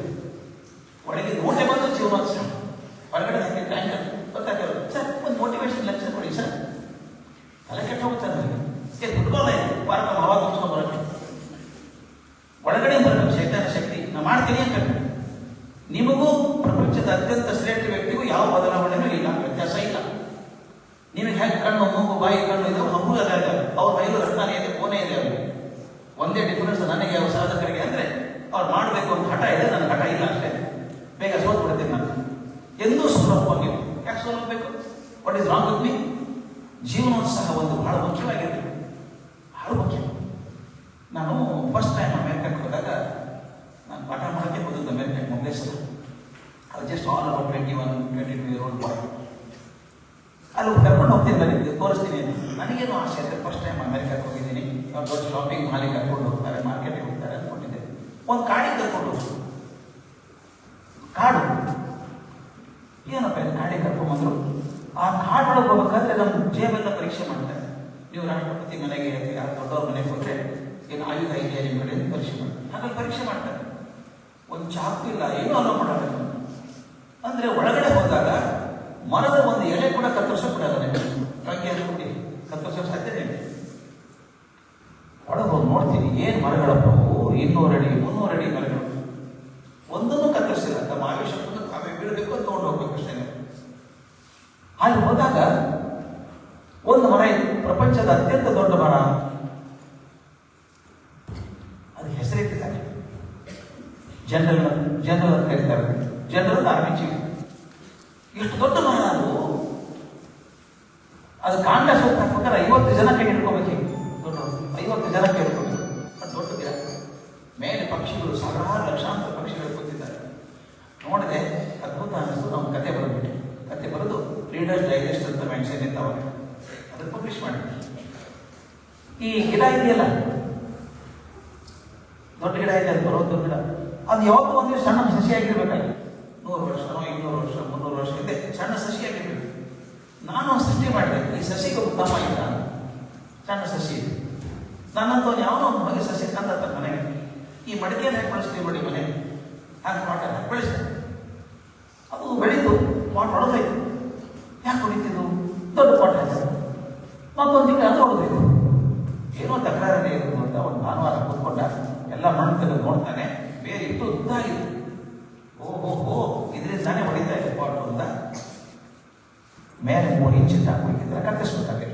ಒಳಗಿಂದ ಊಟೆ ಬಂದು ಜೀವನೋತ್ಸಾಹ ಹೊರಗಡೆ ಹಾಕಿ ಟ್ಯಾಂಕರ್ ಗೊತ್ತಾಗಿರೋದು ಸರ್ ಒಂದು ಮೋಟಿವೇಶನ್ ಲೆಕ್ಚರ್ ಕೊಡಿ ಸರ್ ತಲೆ ಕೆಟ್ಟ ಹೋಗ್ತಾರೆ ನನಗೆ ಏ ದುಡ್ಡು ಬಾಲ ಇದೆ ವಾರಕ್ಕೆ ಹವಾ ತುಂಬಿಸ್ಕೊಂಡು ಬರೋಕ್ಕೆ ಒಳಗಡೆ ಬರಬೇಕು ಚೈತನ್ಯ ಶಕ್ತಿ ನಾ ಮಾಡ್ತೀನಿ ಅಂತ ಹೇಳಿ ನಿಮಗೂ ಪ್ರಪಂಚದ ಅತ್ಯಂತ ಶ್ರೇಷ್ಠ ವ್ಯಕ್ತಿಗೂ ಯಾವ ಬದಲಾವಣೆನೂ ಇಲ್ಲ ವ್ಯತ್ಯಾಸ ಇಲ್ಲ ನಿಮಗೆ ಹೇಗೆ ಕಣ್ಣು ಮೂಗು ಬಾಯಿ ಕಣ್ಣು ಇದೆ ನಮಗೂ ಅದೇ ಇದೆ ಅವ್ರ ಮೈಲು ರಕ್ತಾನೆ ಇದೆ ಕೋನೆ ಇದೆ ಅವರಿಗೆ ಒಂದೇ ಡಿಫರೆನ್ಸ್ ನನಗೆ ಯಾವ ಸಾಧಕರಿಗೆ ಅಂದ್ರೆ ಅವ್ರು ಮಾಡಬೇಕು ಅಂತ ಹಠ ಇದೆ ನನ್ನ ಹಠ ಇಲ್ಲ ಅಷ್ಟೇ ಬೇಗ ಸೋತ್ ಬಿಡ್ತೀನಿ ನಾನು ಎಂದೂ ಸೋಲೋಕ್ಕೋಗಿಲ್ಲ ಯಾಕೆ ಸೋಲಬೇಕು what is wrong with me ಜೀವನೋತ್ಸಾಹ ಒಂದು ಬಹಳ ಮುಖ್ಯವಾಗಿದೆ ಬಹಳ ಮುಖ್ಯ. ನಾನು ಫಸ್ಟ್ ಟೈಮ್ ಅಮೆರಿಕಕ್ಕೆ ಹೋದಾಗ ನಾನು ಪಾಠ ಮಾಡೋಕ್ಕೆ ಹೋದದ್ದು ಅಮೆರಿಕಕ್ಕೆ ಸಲ ಅದು just all about twenty one twenty two year old boy ಅಲ್ಲಿ ಕರ್ಕೊಂಡು ಹೋಗ್ತೀನಿ ನನಗೆ ತೋರಿಸ್ತೀನಿ. ನನಗೇನು ಆಸೆ ಅಂದರೆ ಫಸ್ಟ್ ಟೈಮ್ ಅಮೆರಿಕಕ್ಕೆ ಹೋಗಿದ್ದೀನಿ. ದೊಡ್ಡ ಶಾಪಿಂಗ್ ಮಾಲಿಗೆ ಕರ್ಕೊಂಡು ಹೋಗ್ತಾರೆ ಮಾರ್ಕೆಟಿಗೆ ಹೋಗ್ತಾರೆ ಅಂದ್ಕೊಂಡಿದ್ದೆ ಒಂದು ಕಾಡಿಗೆ ಕರ್ಕೊಂಡು ಹೋಗ್ತಾರೆ ಕಾಡು ಏನಪ್ಪ ಇದು ಕಾಡಿಗೆ ಕರ್ಕೊಂಡ್ಬಂದ್ರು ಆ ಕಾಡೊಳಗೆ ಹೋಗ್ಬೇಕಾದ್ರೆ ನಮ್ಮ ಜೇಬೆಲ್ಲ ಪರೀಕ್ಷೆ ಮಾಡ್ತಾರೆ ನೀವು ರಾಷ್ಟ್ರಪತಿ ಮನೆಗೆ ಹೇಳ್ತೀರಾ? ದೊಡ್ಡವ್ರ ಮನೆಗೆ ಹೋದ್ರೆ ಏನು ಆಯುಧ ಇದೆಯಾ ನಿಮ್ಮ ಪರೀಕ್ಷೆ ಮಾಡ್ತಾರೆ. ಹಾಗಾಗಿ ಪರೀಕ್ಷೆ ಮಾಡ್ತಾರೆ. ಒಂದು ಚಾಕು ಇಲ್ಲ, ಏನು ಅಲೋ ಮಾಡಲ್ಲ ಅಂದ್ರೆ ಒಳಗಡೆ ಹೋದಾಗ ಮರದ ಒಂದು ಎಲೆ ಕೂಡ ಕತ್ತರಿಸೋ ಬಿಡಲ್ಲ ನಿಮಗೆ. ಹಾಗೆ ಅನ್ಕೊಂಡು ಕತ್ತರಿಸೋ ಸಾಧ್ಯತೆ ಇದೆ ಒಳಗೆ ಹೋಗಿ ನೋಡ್ತೀನಿ, ಏನು ಮರಗಳಪ್ಪ ಇನ್ನೂರು ಅಡಿ, ಮುನ್ನೂರು ಅಡಿ ಮರಗಳು. ಒಂದನ್ನು ಕತ್ತರಿಸಿಲ್ಲ. ತಮ್ಮ ಆವೇಶ ತಾವೇ ಬೀಳಬೇಕು ಅಂತ ತಗೊಂಡು ಹೋಗ್ಬೇಕು ಅಷ್ಟೇ. ಅಲ್ಲಿ ಹೋದಾಗ ಒಂದು ಮರ ಇದೆ. ಪ್ರಪಂಚದ ಅತ್ಯಂತ ದೊಡ್ಡ ಮರ. ಅದು ಹೆಸರಿಟ್ಟಿದ್ದಾರೆ. ಜನರಲ್ ಜನರಲ್ ಅಂತ ಕರೀತಾರೆ. ಜನರಲ್ ಆರ್ಮಿ ಚೀಫ್ ಇಷ್ಟು ದೊಡ್ಡ ಮರ ಅದು. ಅದು ಕಾಂಡ ಸೂಕ್ತ ಹಾಕ್ಬೇಕಾದ್ರೆ ಐವತ್ತು ಜನಕ್ಕೆ ಹಿಡ್ಕೋಬೇಕು ದೊಡ್ಡ ಐವತ್ತು ಜನಕ್ಕೆ ಹಿಡ್ಕೋಬೇಕು. ಅದು ದೊಡ್ಡ ಗಿಡ. ಮೇಲೆ ಪಕ್ಷಿಗಳು, ಸಾವಿರಾರು ಲಕ್ಷಾಂತರ ಪಕ್ಷಿಗಳು ಕೂತಿದ್ದಾರೆ ನೋಡಿದೆ ಅದ್ಭುತ ಅನ್ನಿಸ್ತು ನಾವು ಕತೆ ಬರೆದ್ಬಿಟ್ಟು ಕತೆ ಬರೆದು ರೀಡರ್ಸ್ ಡೈಜೆಸ್ಟ್ ಅಂತ ಮ್ಯಾಗ್ಝಿನ್ ಇದ್ದಾವೆ ಪಬ್ಲಿಷ್ ಮಾಡಿ. ಈ ಗಿಡ ಇದೆಯಲ್ಲ? ದೊಡ್ಡ ಗಿಡ ಇದೆ, ಅದು ಬರೋದು ಗಿಡ. ಅದು ಯಾವತ್ತೂ ಒಂದು ಸಣ್ಣ ಸಸಿಯಾಗಿರ್ಬೇಕಾಗಿ ನೂರು ವರ್ಷ ಇನ್ನೂರು ವರ್ಷ, ಮುನ್ನೂರು ವರ್ಷ ಇದೆ. ಸಣ್ಣ ಸಸಿಯಾಗಿರ್ಬೇಕು ನಾನು ಸೃಷ್ಟಿ ಮಾಡಿದೆ ಈ ಸಸಿಗೆ ಉತ್ತಮ ಇಲ್ಲ ಸಣ್ಣ ಸಸಿ ಇದೆ. ನನ್ನಂತೂ ಯಾವನೋ ಒಂದು ಬಗೆ ಸಸಿ ತಂದ ಮನೆಗೆ. ಈ ಮಡಿಕೆಯನ್ನು ಹೇಗೆ ಬಳಸ್ತೀವಿ ನೋಡಿ ಮನೆ. ಹಾಗೆ ಪಾಟ ಬೆಳೆಸಿದೆ ಅದು ಬೆಳೀತು ಪಾಟ್ ಹೊಡೆದೋಯ್ತು ಯಾಕೆ ಹೊಡಿತಿದ್ದು ದೊಡ್ಡ ಪಾಠ ಮತ್ತೊಂದಿಗೆ ಅದು ಹೊಡೆದಿದೆ ಏನೋ ತಕರಾರನೇ ಇರೋದು ಅಂತ ಒಂದು ಭಾನುವಾರ ಕೂತ್ಕೊಂಡ ಎಲ್ಲ ಮಣ್ಣು ತೆಗೆದು ನೋಡ್ತಾನೆ, ಬೇರೆ ಇಟ್ಟು ಉದ್ದಾಗಿದೆ ಓಹೋ ಹೋ ಇದರಿಂದಾನೇ ಹೊಡಿತಾ ಇದೆ ಪಾಟ್ ಅಂತ ಮೇಲೆ ಮೂರು ಇಂಚಿನ ಹಾಕಿದ್ರೆ ಕತ್ತರಿಸ್ಬೇಕಾದ್ರೆ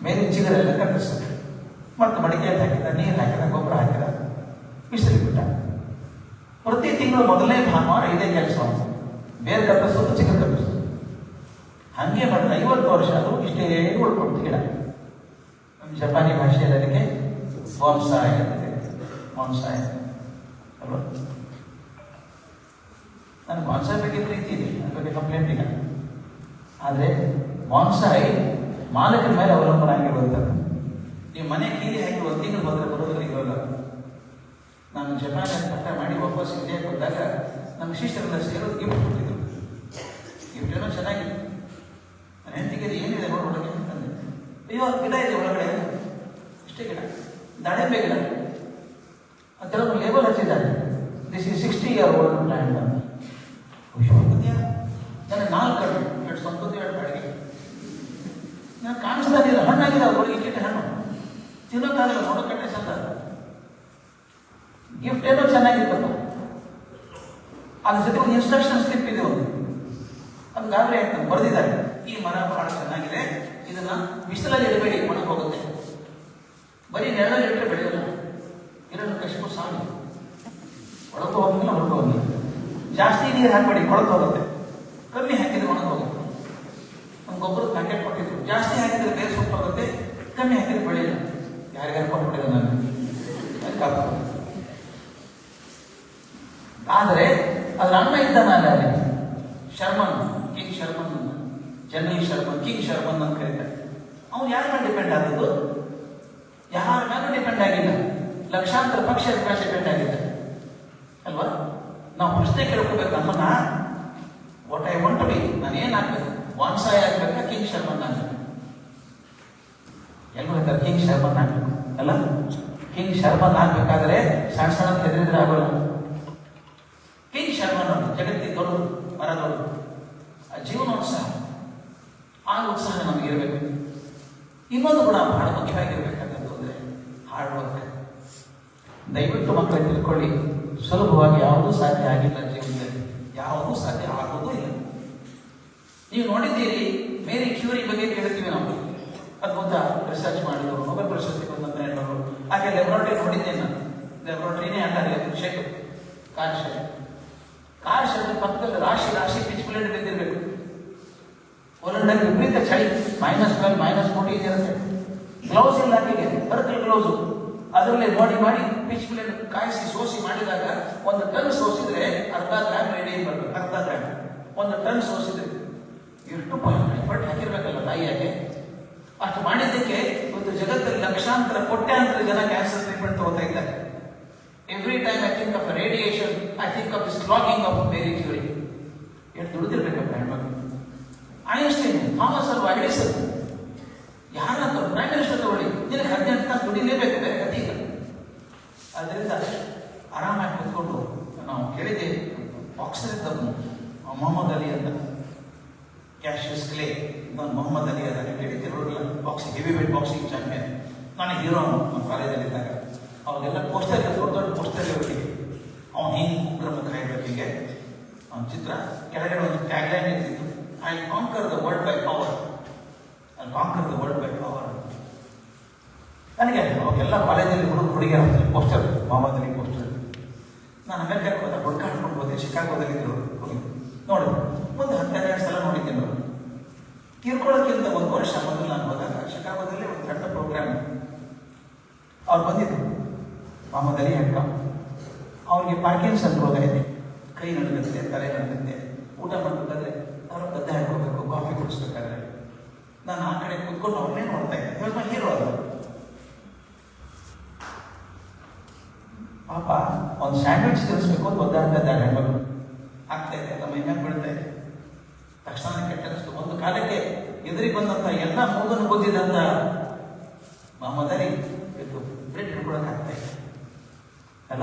ಮೇಲೆ ಚಿಗರೆಲ್ಲ ಕತ್ತರಿಸ್ತಾರೆ ಮತ್ತು ಮಡಿಕೆಯಲ್ಲಿ ಹಾಕಿದ ನೀರು ಹಾಕಿದ ಗೊಬ್ಬರ ಹಾಕಿದ ಬಿಸಿಲು ಬಿಟ್ಟ ಪ್ರತಿ ತಿಂಗಳು ಮೊದಲನೇ ಭಾನುವಾರ ಇದೇ ಕೆಲಸ. ಬೇರೆ ಕತ್ತರಿಸೋದು ಚಿಕನ್ ಕತ್ತರಿಸೋದು ಹಂಗೆ ಮಾಡಿದ್ರೆ ಐವತ್ತು ವರ್ಷ ಅದು ಇಷ್ಟೇ ಉಳ್ಕೊಡ್ತು ಗಿಡ. ನಮ್ಮ ಜಪಾನಿ ಭಾಷೆಯಲ್ಲಿ ಅದಕ್ಕೆ ವಂಸಾಯ ಅಂತ ವಂಸಾಯ ಅಲ್ವಾ? ನನಗೆ ಬಾನ್ಸಾಯ್ ಬಗ್ಗೆ ಪ್ರೀತಿ ಇದೆ? ಅದ್ರ ಬಗ್ಗೆ ಕಂಪ್ಲೇಂಟ್ ಇಲ್ಲ. ಆದರೆ ಬಾನ್ಸಾಯ್ ಮಾಲಕರ ಮೇಲೆ ಅವಲಂಬನೆ ಆಗಿರುವಂಥದ್ದು. ನೀವು ಮನೆ ಕೀಲಿ ಹಾಕಿ ಒಂದು ತಿಂಗಳು ಬಂದರೆ ಇವಾಗ ನಾನು ಜಪಾನ್ ಪಟ್ಟ ಮಾಡಿ ವಾಪಸ್ ಇಂಡಿಯಾಗೆ ಬಂದಾಗ ನಮ್ಮ ಶಿಷ್ಯರೆಲ್ಲ ಸೇರೋದು ಗಿಫ್ಟ್ ಕೊಟ್ಟಿದ್ರು. ಗಿಫ್ಟ್ ಏನೋ ಚೆನ್ನಾಗಿದೆ. ಇದು ಏನಿದೆ ನೋಡಿ, ಒಳಗೆ ಅಂತಂದೆ ಅಯ್ಯೋ, ಗಿಡ ಇದೆ ಒಳಗಡೆ. ಇಷ್ಟೇ ಗಿಡ. ದಾಳಿಂಬೆ ಗಿಡ. ಕೆಲವರು ಲೇಬಲ್ ಹಚ್ಚಿದ್ದಾರೆ. This is sixty year old plant ಅಂತ? ನನಗೆ ನಾಲ್ಕು ಕಣ್ಣು, ಎರಡು ಸಂಪತ್ತು, ಎರಡು ಬಾಡಿಗೆ. ನಾನು ಕಾಣಿಸ್ತಾ ಇಲ್ಲ ಹಣ್ಣಾಗಿದೆ ಅವ್ರಿಗೆ ಕೆಟ್ಟ ಹಣ್ಣು. ತಿನ್ನೋಕ್ಕಾಗಲ್ಲ ನೋಡೋಕಟ್ಟೆ ಸಂತ ಗಿಫ್ಟ್ ಏನೋ ಚೆನ್ನಾಗಿತ್ತಪ್ಪ. ಅದ್ರ ಜೊತೆ ಒಂದು ಇನ್ಸ್ಟ್ರಕ್ಷನ್ ಸ್ಲಿಪ್ ಇದೆ ಒಂದು. ಅದು ಗಾಬರಿ ಆಯ್ತು, ಬರೆದಿದ್ದಾರೆ. ಈ ಮರ ಬಹಳ ಚೆನ್ನಾಗಿದೆ. ಇದನ್ನ ಬಿಸಿಲಲ್ಲಿ ಇಡಬೇಡಿ, ಒಣಗಿ ಹೋಗುತ್ತೆ. ಬರೀ ನೆರಳಲ್ಲಿ ಇಟ್ಟರೆ ಬೆಳೆಯಲ್ಲ. ಇರೋದು ಕಷ್ಟ ಸಾಲು ಒಳಗೆ ಹೋಗಿಲ್ಲ ಹೋಗಿಲ್ಲ ಜಾಸ್ತಿ ನೀರು ಹಾಕಬೇಡಿ ಕೊಳತು ಹೋಗುತ್ತೆ. ಕಮ್ಮಿ ಹಾಕಿದ್ರೆ ಒಣಗೋಗುತ್ತೆ ನಮ್ಮ ಗೊಬ್ಬರದ ಪ್ಯಾಕೆಟ್ ಕೊಟ್ಟಿದ್ರು. ಜಾಸ್ತಿ ಹಾಕಿದ್ರೆ ಬೇರೆ ಸೊಪ್ಪು ಆಗುತ್ತೆ, ಕಮ್ಮಿ ಹಾಕಿದ್ರೆ ಬೆಳೆಯಲ್ಲ. ಯಾರಿಗಾರು ಕೊಟ್ಬಿಟ್ಟಿದೆ ನಾನು? ಅದಕ್ಕೆ. ಆದರೆ, ಅದ್ರ ಅಣ್ಣ ಇದ್ದಾನಲ್ಲ ಅಲ್ಲಿ Sherman king Sherman General Sherman, king Sherman ಅಂತ ಕರೀತಾರೆ ಅವನು ಯಾರ ಮೇಲೆ ಡಿಪೆಂಡ್ ಆದದ್ದು? ಯಾರ ಮೇಲೆ ಡಿಪೆಂಡ್ ಆಗಿಲ್ಲ? ಲಕ್ಷಾಂತರ ಪಕ್ಷ ಮೇಲೆ ಡಿಪೆಂಡ್ ಆಗಿದೆ ಅಲ್ವಾ? ನಾವು ಪ್ರಶ್ನೆ ಕೇಳ್ಕೋಬೇಕು ನಮ್ಮನ್ನ. What I want to be ನಾನು ಏನಾಗ್ಬೇಕು ವಾನ್ಸಾಯ್ ಆಗ್ಬೇಕಾ, ಕಿಂಗ್ ಶರ್ಮನ್ ಆಗ್ಬೇಕು? ಎಲ್ಲರೂ ಹೇಳ್ತಾರೆ, ಕಿಂಗ್ ಶರ್ಮನ್ ಆಗ್ಬೇಕು. ಅಲ್ಲ? ಕಿಂಗ್ ಶರ್ಮನ್ ಆಗ್ಬೇಕಾದ್ರೆ ಸಣ್ಣ ಸಣ್ಣ ತೆರೆದ್ರೆ ಆಗೋಲ್ಲ. ಕಿಂಗ್ ಶರ್ಮನ್ ಅವರು ಜಗತ್ತಿಗೆ ದೊಡ್ಡದು ಮರ ದೊಡ್ಡದು ಆ ಜೀವನೋತ್ಸಾಹ ಆ ಉತ್ಸಾಹ ನಮಗೆ ಇರಬೇಕು? ಇನ್ನೊಂದು ಕೂಡ ಬಹಳ ಹಾರ್ಡ್ ವರ್ಕ್ ದಯವಿಟ್ಟು ಮಕ್ಕಳಿಗೆ ತಿಳ್ಕೊಳ್ಳಿ, ಸುಲಭವಾಗಿ ಯಾವುದೂ ಸಾಧ್ಯ ಆಗಿಲ್ಲ ಜೀವನದಲ್ಲಿ ಯಾವುದೂ ಸಾಧ್ಯ ಆಗೋದೂ ಇಲ್ಲ. ನೀವು ನೋಡಿದ್ದೀರಿ, ಮೇರಿ ಕ್ಯೂರಿ ಬಗ್ಗೆ ಕೇಳ್ತೀವಿ ನಾವು. ಅದ್ಭುತ ರಿಸರ್ಚ್ ಮಾಡಿದವರು ನೊಬೆಲ್ ಪ್ರಶಸ್ತಿ ಬಂದಂತ ಹೇಳೋರು ಹಾಗೆ ಲೆಬ್ರೋಟ್ರಿ ನೋಡಿದ್ದೇನೆ ನಾನು. ಲೆಬ್ರಾಟರಿನೇ ಅಂತಾರೆ ಶೇಕ್ ಕಾರ್ ಶೇಕ್ ಕಾರ್ ಶೇಕ್ ಪಕ್ಕದಲ್ಲಿ ರಾಶಿ ರಾಶಿ ಪಿಚ್ ಬಿದ್ದಿರಬೇಕು ಒಂದೊಂದಲ್ಲಿ ವಿಪರೀತ ಚಳಿ ಮೈನಸ್ ಟ್ವೆಲ್ ಮೈನಸ್ ಫೋರ್ಟೀನ್ ಇರುತ್ತೆ. ಗ್ಲೌಸ್ ಇಲ್ಲ ಆಕೆಗೆ ಸರ್ಕಲ್ ಗ್ಲೌಸು ಅದರಲ್ಲಿ ನೋಡಿ ಮಾಡಿ ಪಿಚ್ ಪ್ಲೇಟ್ ಕಾಯಿಸಿ, ಸೋಸಿ ಮಾಡಿದಾಗ ಒಂದು ಟನ್ ಸೋಸಿದ್ರೆ ಅರ್ಧ ಗ್ರಾಮ್ ರೇಡಿಯಂ ಬರಬೇಕು ಅರ್ಧ ಗ್ರಾಮ್ ಒಂದು ಟನ್ ಸೋಸಿದ್ರೆ. ಎಷ್ಟು ಎಫರ್ಟ್ ಹಾಕಿರ್ಬೇಕಲ್ಲ ತಾಯಿಯಾಗೆ ಅಷ್ಟು ಮಾಡಿದ್ದಕ್ಕೆ ಒಂದು ಜಗತ್ತಲ್ಲಿ ಲಕ್ಷಾಂತರ, ಕೋಟ್ಯಾಂತರ ಜನ ಕ್ಯಾನ್ಸರ್ ಟ್ರೀಟ್ಮೆಂಟ್ ತಗೋತಾ ಇದ್ದಾರೆ. Every time I think of radiation I think of slogging of ಬೇರೆ ಕ್ಯೂರಿ ಎಷ್ಟು ದುಡಿದಿರ್ಬೇಕಪ್ಪ ಹೆಣ್ಮಕ್ಳು. ಐನ್ಸ್ಟೈನ್ ಥಾಮಸ್ ಅಲ್ವಾ ಎಡಿಸನ್ ಯಾರಂತ ಪ್ರೈಮ್ ಮಿನಿಸ್ಟರ್ ತಗೊಳ್ಳಿ ನಿನಗೆ ಹದಿನೆಂಟು ತಾಸು ದುಡಿಲೇಬೇಕು ಗತಿ ಇಲ್ಲ. ಅದರಿಂದ ಆರಾಮಾಗಿ ಕೂತ್ಕೊಂಡು ನಾವು ಕೇಳಿದೆ ಬಾಕ್ಸರ್ ಇದ್ದವನು ಮೊಹಮ್ಮದ್ ಅಲಿ ಅಂತ. ಕ್ಯಾಶಿಯಸ್ ಕ್ಲೇ ನಾನು ಮೊಹಮ್ಮದ್ ಅಲಿ ಅಂತ ನೀವು ಕೇಳಿದ್ದಿರೋಲ್ಲ boxing heavyweight boxing champion ನಾನು ಹೀರೋ ನಮ್ಮ ಕಾಲೇಜಲ್ಲಿ ಇದ್ದಾಗ ಅವಾಗೆಲ್ಲ ಪೋಸ್ಟರ್ ದೊಡ್ಡ ದೊಡ್ಡ ಪೋಸ್ಟರ್ ಇರೋರಿಗೆ ಅವನು ಹಿಂಗೆ ಉಗ್ರ ಮುಖ ಇರಬೇಕು ಹೀಗೆ. ಅವನ ಚಿತ್ರ, ಕೆಳಗಡೆ ಒಂದು ಟ್ಯಾಗ್ಲೈನ್ ಇರ್ತಿತ್ತು I conquer the world by power I conquer the world by power ನನಗೆ ಅವಾಗೆಲ್ಲ ಕಾಲೇಜಲ್ಲಿ ಹುಡುಗ ಹುಡುಗಿಯರ ಪೋಸ್ಟರ್ ಮೊಹಮ್ಮದ್ ಪೋಸ್ಟರ್ ನಾನು ಅಮೆರಿಕಕ್ಕೆ ಹೋದ ಹುಡ್ಕಾಡ್ಕೊಂಡು ಹೋದೆ ಶಿಕಾಗೋದಲ್ಲಿ ಇದ್ರು. ನೋಡಿದೆ ಒಂದು ಹತ್ತೆರಡು ಸಲ ನೋಡಿದ್ದೆ ನೋಡಿ ತೀರ್ಕೊಳ್ಳೋಕ್ಕಿಂತ ಒಂದು ವರ್ಷ ಮೊದಲು ನಾನು ಹೋದಾಗ ಶಿಕಾಗೋದಲ್ಲಿ ಒಂದು ಸಣ್ಣ ಪ್ರೋಗ್ರಾಮ್ ಅವ್ರು ಬಂದಿದ್ರು. ಮೊಹಮ್ಮದ್ ಅಲಿ ಅವ್ರಿಗೆ ಪಾರ್ಕಿನ್ಸನ್ ರೋಗ ಇದೆ ಕೈ ನಡುಗುತ್ತೆ, ತಲೆ ನಡುಗುತ್ತೆ. ಊಟ ಮಾಡಬೇಕಾದ್ರೆ ಅವ್ರ ಗದ್ದೆ ಹಾಕೋಬೇಕು ಕಾಫಿ ಕುಡಿಸ್ಬೇಕಾದ್ರೆ. ನಾನು ಆ ಕಡೆ ಕೂತ್ಕೊಂಡು ಅವ್ರನ್ನೇ ನೋಡ್ತಾ ಇದ್ದೆ. ಹೀರೋ ಅದು. ಪಾಪ, ಒಂದು ಸ್ಯಾಂಡ್ವಿಚ್ ತಿನ್ನಿಸ್ಬೇಕು ಅಂತ ಒದ್ದಾಡ್ತಾ ಇದ್ದಾರೆ ಹೆಣ್ಮಕ್ಳು. ಆಗ್ತಾ ಇದೆ, ಎಲ್ಲ ಮೈ ಬಿಡ್ತಾ ಇದೆ. ತಕ್ಷಣ ಕೆಟ್ಟ ಒಂದು ಕಾಲಕ್ಕೆ ಎದುರಿಗೆ ಬಂದಂತ ಎಲ್ಲ ಮೂಗನ್ನು ಗೊತ್ತಿದ್ದಂತ ಮೊಹಮ್ಮದರಿ ಇದು ಬ್ರೆಡ್ ಹಿಡ್ಕೊಳಕ್ ಆಗ್ತಾ ಇದೆ. ಅಲ್ಲ?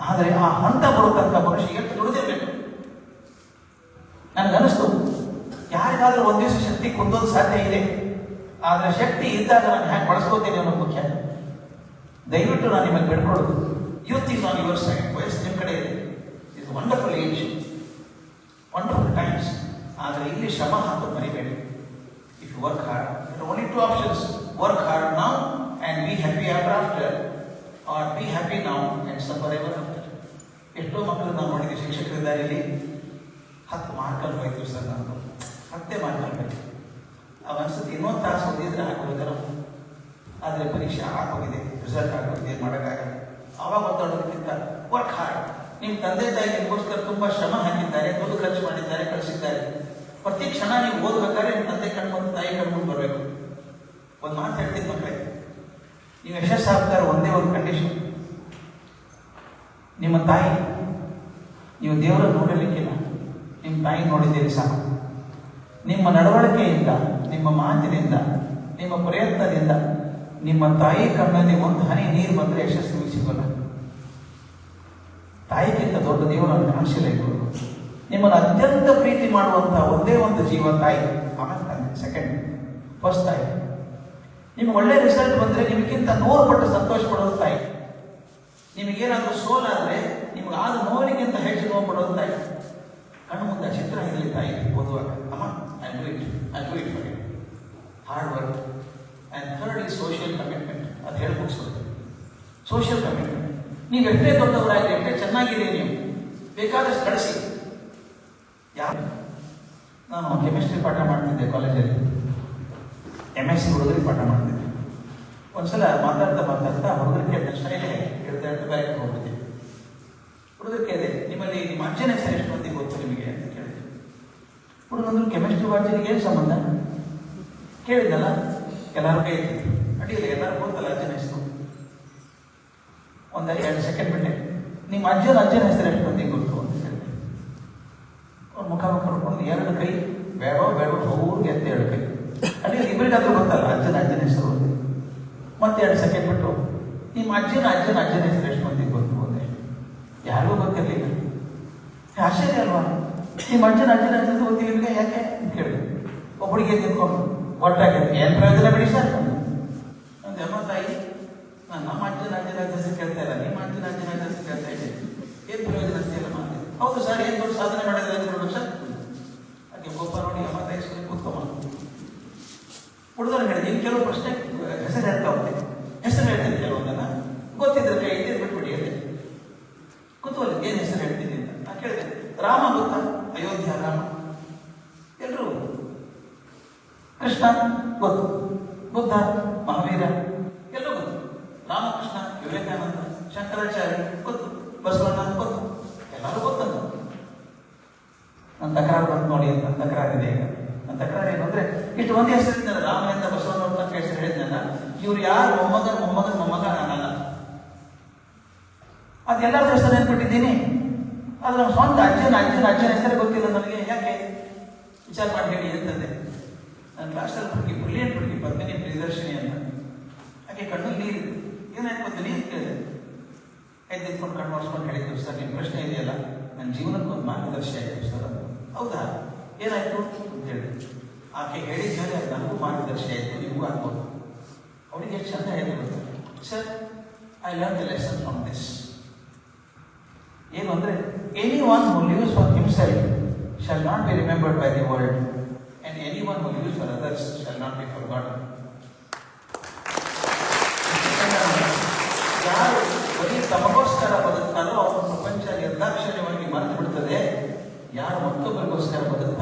ಆದರೆ ಆ ಹಂತ ಬರುತ್ತಂತ ಮನುಷ್ಯ ಆದ್ರೆ ಶಕ್ತಿ ಇದ್ದಾಗ ನಾನು ಹ್ಯಾಕ್ ಬಳಸ್ಕೋತೀನಿ ಅನ್ನೋ ಮುಖ್ಯ. ದಯವಿಟ್ಟು ನಾನು ನಿಮಗೆ ಬಿಡ್ಕೊಳ್ಳೋದು. Youth is on your side ವಯಸ್ಸು ನಿಮ್ಮ ಕಡೆ ಇದೆ. Is wonderful age wonderful times ಆದರೆ ಇಲ್ಲಿ ಶ್ರಮ ಹಾಕೋದು ಮರಿಬೇಡಿ. If you work hard only two options work hard ನಾವು and be happy after after or be happy ನಾವು ಆ್ಯಂಡ್ ಸಫರ್ ಎವರ್ ಆಫ್ಟರ್ ಎಷ್ಟೋ ಮಕ್ಕಳು ನಾವು ನೋಡಿದ್ವಿ. ಶಿಕ್ಷಕರಿದ್ದಾರೆ ಇಲ್ಲಿ. ಹತ್ತು ಮಾರ್ಕಲ್ಲಿ ಹೋಯ್ತು ಸರ್ ನಾನು. ಅನ್ಸುತ್ತೆ ಇನ್ನೊಂದು ತಾಸು ಓದಿದ್ರೆ ಹಾಕೋದಿಲ್ಲ ಆದರೆ ಪರೀಕ್ಷೆ ಹಾಕೋಗಿದೆ ರಿಸಲ್ಟ್ ಆಗೋಗಿದೆ ಏನು ಮಾಡೋಕ್ಕಾಗಲ್ಲ. ಅವಾಗ ಮಾತಾಡೋದಕ್ಕಿಂತ ವರ್ಕ್ ಹಾರ್ಡ್ ನಿಮ್ಮ ತಂದೆ ತಾಯಿ ನಿಮಗೋಸ್ಕರ ತುಂಬ ಶ್ರಮ ಹಾಕಿದ್ದಾರೆ, ದುಡ್ಡು ಖರ್ಚು ಮಾಡಿದ್ದಾರೆ, ಕಳಿಸಿದ್ದಾರೆ. ಪ್ರತಿ ಕ್ಷಣ ನೀವು ಓದ್ಬೇಕಾದ್ರೆ ನಿಮ್ಮ ತಂದೆ ಕಣ್ಮಂದು, ತಾಯಿ ಕಣ್ಮಂದು ಬರಬೇಕು. ಒಂದು ಮಾತು ಹೇಳ್ತೀನಿ ಮಕ್ಕಳೇ ನೀವು ಯಶಸ್ಸಾಗ್ತಾರೆ ಒಂದೇ ಒಂದು ಕಂಡೀಷನ್ ನಿಮ್ಮ ತಾಯಿ, ನೀವು ದೇವರ ನೋಡಲಿಕ್ಕಿಲ್ಲ ನಿಮ್ಮ ತಾಯಿ ನೋಡಿದ್ದೀರಿ ಸಾಕು ನಿಮ್ಮ ನಡವಳಿಕೆಯಿಂದ ನಿಮ್ಮ ಮಾತಿನಿಂದ, ನಿಮ್ಮ ಪ್ರಯತ್ನದಿಂದ ನಿಮ್ಮ ತಾಯಿ ಕಣ್ಣಲ್ಲಿ ಒಂದು ಹನಿ ನೀರು ಬಂದರೆ ಯಶಸ್ಸು ಸಿಗೋಲ್ಲ ತಾಯಿಗಿಂತ ದೊಡ್ಡ ದೇವರ ಇವರು ನಿಮ್ಮನ್ನು ಅತ್ಯಂತ ಪ್ರೀತಿ ಮಾಡುವಂತಹ ಒಂದೇ ಒಂದು ಜೀವ ತಾಯಿ ಆಮೇಲೆ ಸೆಕೆಂಡ್ ಫಸ್ಟ್ ತಾಯಿ. ನಿಮ್ಗೆ ಒಳ್ಳೆ ರಿಸಲ್ಟ್ ಬಂದರೆ ನಿಮಗಿಂತ ನೂರು ಪಟ್ಟು ಸಂತೋಷ ಪಡೋದು ತಾಯಿ. ನಿಮಗೇನಾದರೂ ಸೋಲಾದರೆ ನಿಮ್ಗೆ ಆದ ನೋವಿಗಿಂತ ಹೆಚ್ಚು ನೋವು ಪಡೋದು ತಾಯಿ. ಕಣ್ಣು ಮುಂದೆ ಚಿತ್ರ ಇರಲಿ ತಾಯಿ, ಓದುವಾಗ. ಅಮ್ಮ I I hard work and third is social commitment ಅದು ಹೇಳಿ ಸ್ವಲ್ಪ. ಸೋಷಿಯಲ್ ಕಮಿಟ್ಮೆಂಟ್ ನೀವು ಎಷ್ಟೇ ದೊಡ್ಡವರಾಗಿ ಎಷ್ಟೇ ಚೆನ್ನಾಗಿದೆ ನೀವು, ಬೇಕಾದಷ್ಟು ಕಳಿಸಿ ಯಾರು? ನಾನು ಕೆಮಿಸ್ಟ್ರಿ ಪಾಠ ಮಾಡ್ತಿದ್ದೆ ಕಾಲೇಜಲ್ಲಿ ಎಂ ಎಸ್ ಸಿ ಹುಡುಗರಿಗೆ ಪಾಠ ಮಾಡ್ತಿದ್ದೆ. ಒಂದ್ಸಲ ಮಾತಾಡ್ತಾ ಮಾತಾಡ್ತಾ ಹುಡುಗರಿಗೆ ಪ್ರಶ್ನೆಯೇ ಹೇಳ್ತಾ ಹೇಳ್ತಾ ಬೇರೆ ಹೋಗ್ಬಿಡ್ತೀವಿ ಹುಡುಗರು ಕೇಳಿದೆ, ನಿಮ್ಮಲ್ಲಿ ನಿಮ್ಮ ಅಜ್ಜನ ಹೆಸರು ಎಷ್ಟು ಮಂದಿ ಗೊತ್ತು ನಿಮಗೆ ಅಂತ ಕೇಳಿದೆ. ಹುಡುಗಂದ್ರು ಕೆಮಿಸ್ಟ್ರಿ ವಾಚನಿಗೆ ಏನು ಸಂಬಂಧ? ಕೇಳಿದ್ದಲ್ಲ ಎಲ್ಲರೂ ಕೈ ಎತ್ತಿದ್ರು. ಅಡ್ಡಿಲ್ಲ ಎಲ್ಲರೂ ಗೊತ್ತಲ್ಲ ಅಜ್ಜನ ಹೆಸರು. ಒಂದ ಎರಡು ಸೆಕೆಂಡ್ ಬಿಟ್ಟೆ ನಿಮ್ಮ ಅಜ್ಜನ ಅಜ್ಜನ ಹೆಸರು ಎಷ್ಟು ಮಂದಿಗೆ ಗೊತ್ತು ಅಂತ ಹೇಳಿದೆ ಅವ್ರ ಮುಖ ನೋಡ್ಕೊಂಡು ಎರಡು ಕೈ, ಬೇಡ ಬೇಡ, ಅವ್ರಿಗೆ ಎತ್ತ ಎರಡು ಕೈ. ಅಡ್ಡಿಲ್ಲ ಇಬ್ಬರಿಗಾದ್ರೂ ಗೊತ್ತಲ್ಲ, ಅಜ್ಜನ ಅಜ್ಜನ ಹೆಸರು ಅಂತ. ಮತ್ತೆ ಎರಡು ಸೆಕೆಂಡ್ ಬಿಟ್ಟು, ನಿಮ್ಮ ಅಜ್ಜನ ಅಜ್ಜನ ಅಜ್ಜನ ಹೆಸರು ಎಷ್ಟು ಮಂದಿಗೆ ಗೊತ್ತು ಹೇಳಿ ಯಾರಿಗೂ ಗೊತ್ತಿರಲಿಲ್ಲ. ಆಶ್ಚರ್ಯ ಅಲ್ವಾ? ನಿಮ್ಮ ಅಜ್ಜನ ಅಜ್ಜನ ಹೆಸರು ಗೊತ್ತಿಲ್ಲ ಯಾಕೆ? ಅಂತ ಕೇಳಿದೆ ಒಬ್ಬಳಿಗೆ ತಿಳ್ಕೊಂಡು ಒಟ್ಟಾಗಿ ಏನು ಪ್ರಯೋಜನ ಬಿಡಿ ಸರ್. ಅಮ್ಮ ತಾಯಿ ನಾನು ನಮ್ಮ ಅಜ್ಜನ ಅಜ್ಜನ ಹೆಸರು ಕೇಳ್ತಾ ಇಲ್ಲ. ನಿಮ್ಮ ಅಜ್ಜನ ಅಜ್ಜನ ಅಜ್ಜನ ಕೇಳ್ತಾ ಇದ್ದೀನಿ ಏನು ಪ್ರಯೋಜನ ಅಂತೀರ ಮಾತು ಹೌದು ಸರ್, ಏನು ದೊಡ್ಡ ಸಾಧನೆ ಮಾಡಿದ್ರೆ ಅಂತ ನೋಡ್ಬೇಕು ಸರ್? ಹಾಗೆ ಒಬ್ಬ ನೋಡಿ ಅಮ್ಮ ತಾಯಿ ಸರಿ ಕೂತ್ಕೊಂಬ ಹುಡುಗರು ಹೇಳಿದೆ ಇನ್ನು ಕೆಲವು ಪ್ರಶ್ನೆ, ಹೆಸರು ಹೇಳ್ತಾ ಹೋಗ್ತೀನಿ ಹೆಸರು ಹೇಳ್ತೀನಿ ಕೆಲವೊಂದನ್ನ ಗೊತ್ತಿದ್ರೆ ಕೈ ಇದ್ದೇ ಬಿಟ್ಬಿಡಿ, ಹೇಳಿ. ಕುತೂಹಲ, ಏನು ಹೆಸರು ಹೇಳ್ತೀನಿ ಅಂತ. ನಾ ಕೇಳಿದೆ ರಾಮ ಗೊತ್ತಾ ಅಯೋಧ್ಯ ರಾಮ ಎಲ್ಲರೂ ಕೃಷ್ಣ ಗೊತ್ತು ಬುದ್ಧ, ಮಹಾವೀರ, ಎಲ್ಲರೂ ಗೊತ್ತು ರಾಮಕೃಷ್ಣ, ವಿವೇಕಾನಂದ, ಶಂಕರಾಚಾರ್ಯ ಗೊತ್ತು ಬಸವಣ್ಣ ಗೊತ್ತು ಎಲ್ಲರೂ ಗೊತ್ತಂತ ನನ್ನ ತಕರಾರು ಬಂತು ನೋಡಿ ನನ್ನ ತಕರಾರಿದೆ ಈಗ. ನನ್ನ ತಕರಾರು ಏನು ಅಂದ್ರೆ ಇಷ್ಟು ಒಂದೇ ಹೆಸರಿದ್ದ ರಾಮನಿಂದ ಬಸವಣ್ಣ ಅಂತ ಹೆಸರು ಹೇಳಿದ್ನಲ್ಲ, ಇವ್ರು ಯಾರು? ಮೊಮ್ಮಗ ಮೊಮ್ಮಗ ಮೊಮ್ಮಗ ನಾನಲ್ಲ ಅದೆಲ್ಲರ ಹೆಸರು ನೆನ್ಪಿಟ್ಟಿದ್ದೀನಿ ಆದ್ರೆ ನಮ್ಮ ಸ್ವಂತ ಅಜ್ಜನ ಅಜ್ಜನ ಅಜ್ಜನ ಹೆಸರು ಗೊತ್ತಿಲ್ಲ ನನಗೆ ಯಾಕೆ? ವಿಚಾರ ಮಾಡಿ ಹೇಳಿ ಅಂತಂದೆ. ನನ್ನ ಕ್ಲಾಸಲ್ಲಿ ಹುಡುಗಿ ಬ್ರಿಲಿಯಂಟ್ ಹುಡುಗಿ ಬರ್ತೀನಿ ಪ್ರಿಯದರ್ಶಿನಿ ಅಂತ. ಆಕೆ ಕಣ್ಣು ನೀರು ಏನಾಯ್ತು ಗೊತ್ತು ನೀರು ಕೇಳಿದೆ. ಎದ್ದು ನಿಂತ್ಕೊಂಡು ಕಣ್ಣು ಒರೆಸ್ಕೊಂಡು ಹೇಳಿದ್ದು ಸರ್ ನಿಮ್ಮ ಪ್ರಶ್ನೆ ಇದೆಯಲ್ಲ? ನನ್ನ ಜೀವನಕ್ಕೆ ಒಂದು ಮಾರ್ಗದರ್ಶಿ ಆಯಿತು ಸರ್. ಹೌದಾ? ಏನಾಯಿತು? ಅಂತ ಹೇಳಿ. ಆಕೆ ಹೇಳಿದ ಮೇಲೆ ಅದು ನನಗೂ ಮಾರ್ಗದರ್ಶಿ ಆಯಿತು, ನಿಮಗೂ ಆಗ್ಬೋದು ಅವಳಿಗೆ ಎಷ್ಟು ಚಂದ ಹೇಳಿದ್ರು sir I learn the lesson from this ಏನು ಅಂದರೆ any one who lives for himself shall not be remembered by the world and who one for others shall others be for ಯಾರು ಬರೀ ತಮಗೋಸ್ಕರ ಬದುಕ್ತಾರೋ ಪ್ರಪಂಚ ನಿರ್ದಾಕ್ಷಿಣ್ಯವಾಗಿ ಮರೆತು ಬಿಡ್ತದೆ ಯಾರು ಮತ್ತೊಬ್ಬರಿಗೋಸ್ಕರ ಬದುಕ್ತಾರೋ?